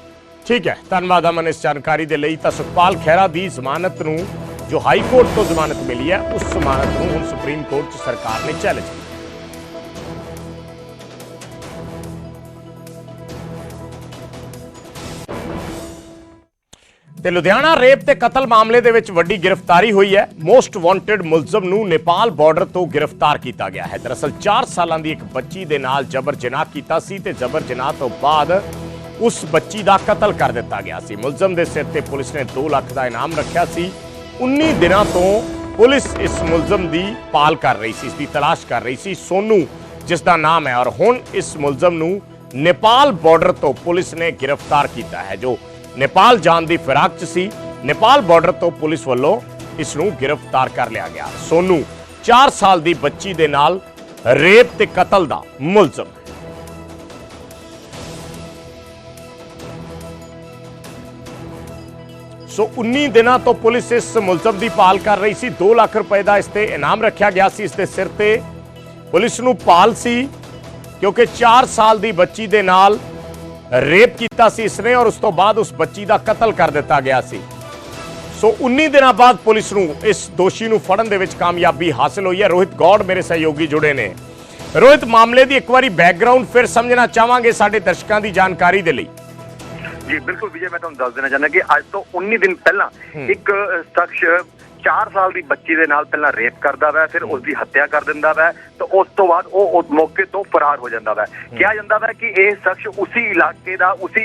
ਠੀਕ ਹੈ ਧੰਨਵਾਦ ਅਮਨ ਇਸ ਜਾਣਕਾਰੀ ਦੇ ਲਈ ਤਾਂ ਸੁਖਪਾਲ ਖਹਿਰਾ ਦੀ ਜ਼ਮਾਨਤ ਨੂੰ ਜੋ ਹਾਈ ਕੋਰਟ ਤੋਂ ਜ਼ਮਾਨਤ ਮਿਲੀ ਹੈ ਉਸ ਜ਼ਮਾਨਤ ਨੂੰ ਹੁਣ ਸੁਪਰੀਮ ਕੋਰਟ 'ਚ ਸਰਕਾਰ ਨੇ ਚੈਲੰਜ ਕੀਤਾ ਤੇ ਲੁਧਿਆਣਾ ਰੇਪ ਤੇ ਕਤਲ ਮਾਮਲੇ ਦੇ ਵਿੱਚ ਵੱਡੀ ਗ੍ਰਿਫਤਾਰੀ ਹੋਈ ਹੈ। ਮੋਸਟ ਵਾਂਟਡ ਮੁਲਜ਼ਮ ਨੂੰ ਨੇਪਾਲ ਬਾਰਡਰ ਤੋਂ ਗ੍ਰਿਫਤਾਰ ਕੀਤਾ ਗਿਆ ਹੈ। ਦਰਅਸਲ 4 ਸਾਲਾਂ ਦੀ ਇੱਕ ਬੱਚੀ ਦੇ ਨਾਲ ਜਬਰ ਜਨਾਹ ਕੀਤਾ ਸੀ ਤੇ ਜਬਰ ਜਨਾਹ ਤੋਂ ਬਾਅਦ ਉਸ ਬੱਚੀ ਦਾ ਕਤਲ ਕਰ ਦਿੱਤਾ ਗਿਆ ਸੀ। ਮੁਲਜ਼ਮ ਦੇ ਸਿਰ ਤੇ ਪੁਲਿਸ ਨੇ 2 ਲੱਖ ਦਾ ਇਨਾਮ ਰੱਖਿਆ ਸੀ। 19 ਦਿਨਾਂ ਤੋਂ ਪੁਲਿਸ ਇਸ ਮੁਲਜ਼ਮ ਦੀ ਪਾਲ ਕਰ ਰਹੀ ਸੀ, ਇਸ ਦੀ ਤਲਾਸ਼ ਕਰ ਰਹੀ ਸੀ। ਸੋਨੂ, ਜਿਸ ਦਾ ਨਾਮ ਹੈ ਔਰ ਹੁਣ ਇਸ ਮੁਲਜ਼ਮ ਨੂੰ ਨੇਪਾਲ ਬਾਰਡਰ ਤੋਂ ਪੁਲਿਸ ਨੇ ਗ੍ਰਿਫਤਾਰ ਕੀਤਾ ਹੈ, ਜੋ ਨੇਪਾਲ ਜਾਣ ਦੀ ਫਿਰਾਕ 'ਚ ਸੀ। ਨੇਪਾਲ ਬਾਰਡਰ ਤੋਂ ਪੁਲਿਸ ਵੱਲੋਂ ਇਸ ਨੂੰ ਗ੍ਰਿਫਤਾਰ ਕਰ ਲਿਆ ਗਿਆ। ਸੋਨੂ 4 ਸਾਲ ਦੀ ਬੱਚੀ ਦੇ ਨਾਲ ਰੇਪ ਤੇ ਕਤਲ ਦਾ ਮੁਲਜ਼ਮ। ਸੋ 19 ਦਿਨਾਂ ਤੋਂ ਪੁਲਿਸ ਇਸ ਮੁਲਜ਼ਮ ਦੀ ਭਾਲ ਕਰ ਰਹੀ ਸੀ। 2 ਲੱਖ ਰੁਪਏ ਦਾ ਇਸ ਤੇ ਇਨਾਮ ਰੱਖਿਆ ਗਿਆ ਸੀ। ਇਸ ਦੇ ਸਿਰ ਤੇ ਪੁਲਿਸ ਨੂੰ ਭਾਲ ਸੀ, ਕਿਉਂਕਿ 4 ਸਾਲ ਦੀ ਬੱਚੀ ਦੇ ਨਾਲ ਰੇਪ ਕੀਤਾ ਸੀ ਇਸਨੇ ਔਰ ਉਸ ਤੋਂ ਬਾਅਦ ਉਸ ਬੱਚੀ ਦਾ ਕਤਲ ਕਰ ਦਿੱਤਾ ਗਿਆ ਸੀ। ਸੋ 19 ਦਿਨਾਂ ਬਾਅਦ ਪੁਲਿਸ ਨੂੰ ਇਸ ਦੋਸ਼ੀ ਨੂੰ ਫੜਨ ਦੇ ਵਿੱਚ ਕਾਮਯਾਬੀ ਹਾਸਲ ਹੋਈ ਹੈ। ਰੋਹਿਤ ਗੌਡ ਮੇਰੇ ਸਹਿਯੋਗੀ ਜੁੜੇ ਨੇ। ਰੋਹਿਤ ਮਾਮਲੇ ਦੀ ਇੱਕ ਵਾਰੀ ਬੈਕਗ੍ਰਾਉਂਡ ਫਿਰ ਸਮਝਣਾ ਚਾਹਾਂਗੇ ਸਾਡੇ ਦਰਸ਼ਕਾਂ ਦੀ ਜਾਣਕਾਰੀ ਦੇ ਲਈ। ਜੀ ਬਿਲਕੁਲ ਵਿਜੇ ਮੈਂ ਤੁਹਾਨੂੰ ਦੱਸ ਦੇਣਾ ਚਾਹੁੰਦਾ ਕਿ ਅੱਜ ਤੋਂ 19 ਦਿਨ ਪਹਿਲਾਂ ਇੱਕ ਸ਼ਖਸ 4 ਸਾਲ ਦੀ ਬੱਚੀ ਦੇ ਨਾਲ ਪਹਿਲਾਂ ਰੇਪ ਕਰਦਾ ਵਾ ਫਿਰ ਉਸ ਦੀ ਹੱਤਿਆ ਕਰ ਦਿੰਦਾ ਵਾ ਤੇ ਉਸ ਤੋਂ ਬਾਅਦ ਉਹ ਉਸ ਮੌਕੇ ਤੋਂ ਫਰਾਰ ਹੋ ਜਾਂਦਾ ਵਾ। ਕਿਹਾ ਜਾਂਦਾ ਵਾ ਕਿ ਇਹ ਸ਼ਖਸ ਉਸੇ ਇਲਾਕੇ ਦਾ ਉਸੇ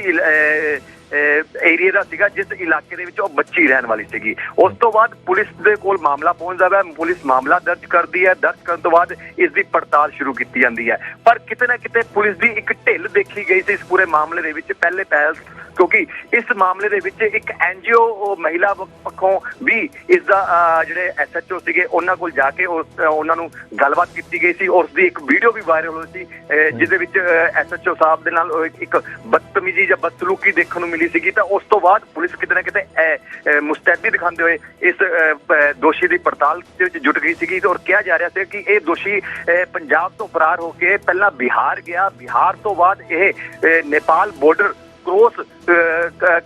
ਏਰੀਆ ਦਾ ਸੀਗਾ ਜਿਸ ਇਲਾਕੇ ਦੇ ਵਿੱਚ ਉਹ ਬੱਚੀ ਰਹਿਣ ਵਾਲੀ ਸੀਗੀ। ਉਸ ਤੋਂ ਬਾਅਦ ਪੁਲਿਸ ਦੇ ਕੋਲ ਮਾਮਲਾ ਪਹੁੰਚਦਾ ਵਾ ਪੁਲਿਸ ਮਾਮਲਾ ਦਰਜ ਕਰਦੀ ਹੈ। ਦਰਜ ਕਰਨ ਤੋਂ ਬਾਅਦ ਇਸ ਦੀ ਪੜਤਾਲ ਸ਼ੁਰੂ ਕੀਤੀ ਜਾਂਦੀ ਹੈ। ਪਰ ਕਿਤੇ ਨਾ ਕਿਤੇ ਪੁਲਿਸ ਦੀ ਇੱਕ ਢਿੱਲ ਦੇਖੀ ਗਈ ਸੀ ਇਸ ਪੂਰੇ ਮਾਮਲੇ ਦੇ ਵਿੱਚ। ਪਹਿਲੇ ਪਹਿਲ ਕਿਉਂਕਿ ਇਸ ਮਾਮਲੇ ਦੇ ਵਿੱਚ ਇੱਕ ਐਨਜੀਓ ਮਹਿਲਾ ਪੱਖੋਂ ਵੀ ਇਸ ਦਾ ਅਹ, ਜਿਹੜੇ ਐਸਐਚਓ ਸੀਗੇ ਉਹਨਾਂ ਕੋਲ ਜਾ ਕੇ ਉਸ ਉਹਨਾਂ ਨੂੰ ਗੱਲਬਾਤ ਕੀਤੀ ਗਈ ਸੀ। ਉਸ ਦੀ ਇੱਕ ਵੀਡੀਓ ਵੀ ਵਾਇਰਲ ਹੋਈ ਸੀ ਜਿਹਦੇ ਵਿੱਚ ਐਸਐਚਓ ਸਾਹਿਬ ਦੇ ਨਾਲ ਇੱਕ- ਇੱਕ ਬਦਤਮੀਜ਼ੀ ਜਾਂ ਬਦਸਲੂਕੀ ਦੇਖਣ ਨੂੰ ਮਿਲੀ ਸੀਗੀ ਤਾਂ ਉਸ ਤੋਂ ਬਾਅਦ ਪੁਲਿਸ ਕਿਤੇ ਨਾ ਕਿਤੇ ਮੁਸਤੈਦੀ ਦਿਖਾਉਂਦੇ ਹੋਏ ਇਸ ਅਹ, ਦੋਸ਼ੀ ਦੀ ਪੜਤਾਲ ਦੇ ਵਿੱਚ ਜੁਟ ਗਈ ਸੀਗੀ ਔਰ ਕਿਹਾ ਜਾ ਰਿਹਾ ਸੀ ਕਿ ਇਹ ਦੋਸ਼ੀ ਅਹ, ਪੰਜਾਬ ਤੋਂ ਫਰਾਰ ਹੋ ਕੇ ਪਹਿਲਾਂ ਬਿਹਾਰ ਗਿਆ। ਬਿਹਾਰ ਤੋਂ ਬਾਅਦ ਇਹ ਨੇਪਾਲ ਬਾਰਡਰ ਕ੍ਰੋਸ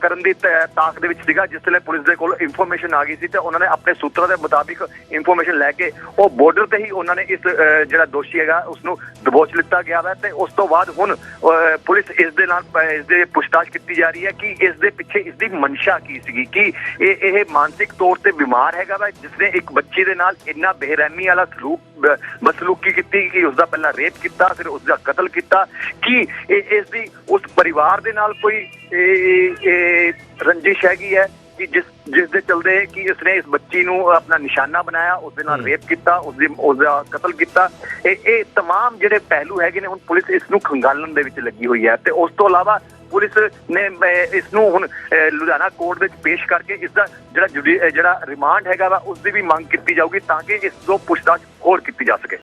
ਕਰਨ ਦੀ ਤਾਕ ਦੇ ਵਿੱਚ ਸੀਗਾ ਜਿਸ ਵੇਲੇ ਪੁਲਿਸ ਦੇ ਕੋਲ ਇਨਫੋਰਮੇਸ਼ਨ ਆ ਗਈ ਸੀ ਤੇ ਉਹਨਾਂ ਨੇ ਆਪਣੇ ਸੂਤਰਾਂ ਦੇ ਮੁਤਾਬਿਕ ਇਨਫੋਰਮੇਸ਼ਨ ਲੈ ਕੇ ਉਹ ਬਾਰਡਰ ਤੇ ਹੀ ਉਹਨਾਂ ਨੇ ਇਸ ਜਿਹੜਾ ਦੋਸ਼ੀ ਹੈਗਾ ਉਸ ਨੂੰ ਦਬੋਚ ਲਿੱਤਾ ਗਿਆ ਵਾ ਤੇ ਉਸ ਤੋਂ ਬਾਅਦ ਹੁਣ ਪੁਲਿਸ ਇਸ ਦੇ ਨਾਲ ਅਹ, ਇਸ ਦੇ ਪੁੱਛਤਾਛ ਕੀਤੀ ਜਾ ਰਹੀ ਹੈ ਕਿ ਇਸ ਦੇ ਪਿੱਛੇ ਇਸ ਦੀ ਮਨਸ਼ਾ ਕੀ ਸੀਗੀ ਕਿ ਇਹ ਇਹ ਮਾਨਸਿਕ ਤੌਰ ਤੇ ਬਿਮਾਰ ਹੈਗਾ ਵਾ ਜਿਸ ਨੇ ਇੱਕ ਬੱਚੀ ਦੇ ਨਾਲ ਇੰਨਾ ਬੇਰਹਿਮੀ ਵਾਲਾ ਸਲੂਕ ਬ- ਬਸਲੂਕੀ ਕੀਤੀ ਕਿ ਉਸ ਦਾ ਪਹਿਲਾਂ ਰੇਪ ਕੀਤਾ ਫਿਰ ਉਸ ਦਾ ਕਤਲ ਕੀਤਾ ਕਿ ਇਹ ਇਸ ਦੀ ਉਸ ਪਰਿਵਾਰ ਦੇ ਨਾਲ ਕੋਈ ਇਹ- ਇਹ ਰੰਜਿਸ਼ ਹੈਗੀ ਹੈ ਕਿ ਜਿਸ ਜਿਸ ਦੇ ਚਲਦੇ ਕਿ ਇਸਨੇ ਇਸ ਬੱਚੀ ਨੂੰ ਆਪਣਾ ਨਿਸ਼ਾਨਾ ਬਣਾਇਆ ਉਸ ਦੇ ਨਾਲ ਰੇਪ ਕੀਤਾ ਉਸ ਦੀ ਉਸ ਦਾ ਕਤਲ ਕੀਤਾ ਇਹ ਇਹ तमाम ਜਿਹੜੇ ਪਹਿਲੂ ਹੈਗੇ ਨੇ ਹੁਣ ਪੁਲਿਸ ਇਸ ਨੂੰ ਖੰਗਾਲਣ ਦੇ ਵਿੱਚ ਲੱਗੀ ਹੋਈ ਹੈ ਤੇ ਉਸ ਤੋਂ ਇਲਾਵਾ ਪੁਲਿਸ ਨੇ ਅਹ, ਇਸ ਨੂੰ ਹੁਣ ਅਹ, ਲੁਧਿਆਣਾ ਕੋਰਟ ਵਿੱਚ ਪੇਸ਼ ਕਰਕੇ ਇਸ ਦਾ ਜਿਹੜਾ ਜੁਡੀ- ਅਹ, ਜਿਹੜਾ ਰਿਮਾਂਡ ਹੈਗਾ ਵਾ ਉਸ ਦੀ ਵੀ ਮੰਗ ਕੀਤੀ ਜਾਊਗੀ ਤਾਂ ਕਿ ਇਸ ਤੋਂ ਪੁੱਛਤਾਛ ਹੋਰ ਕੀਤੀ ਜਾ ਸਕੇ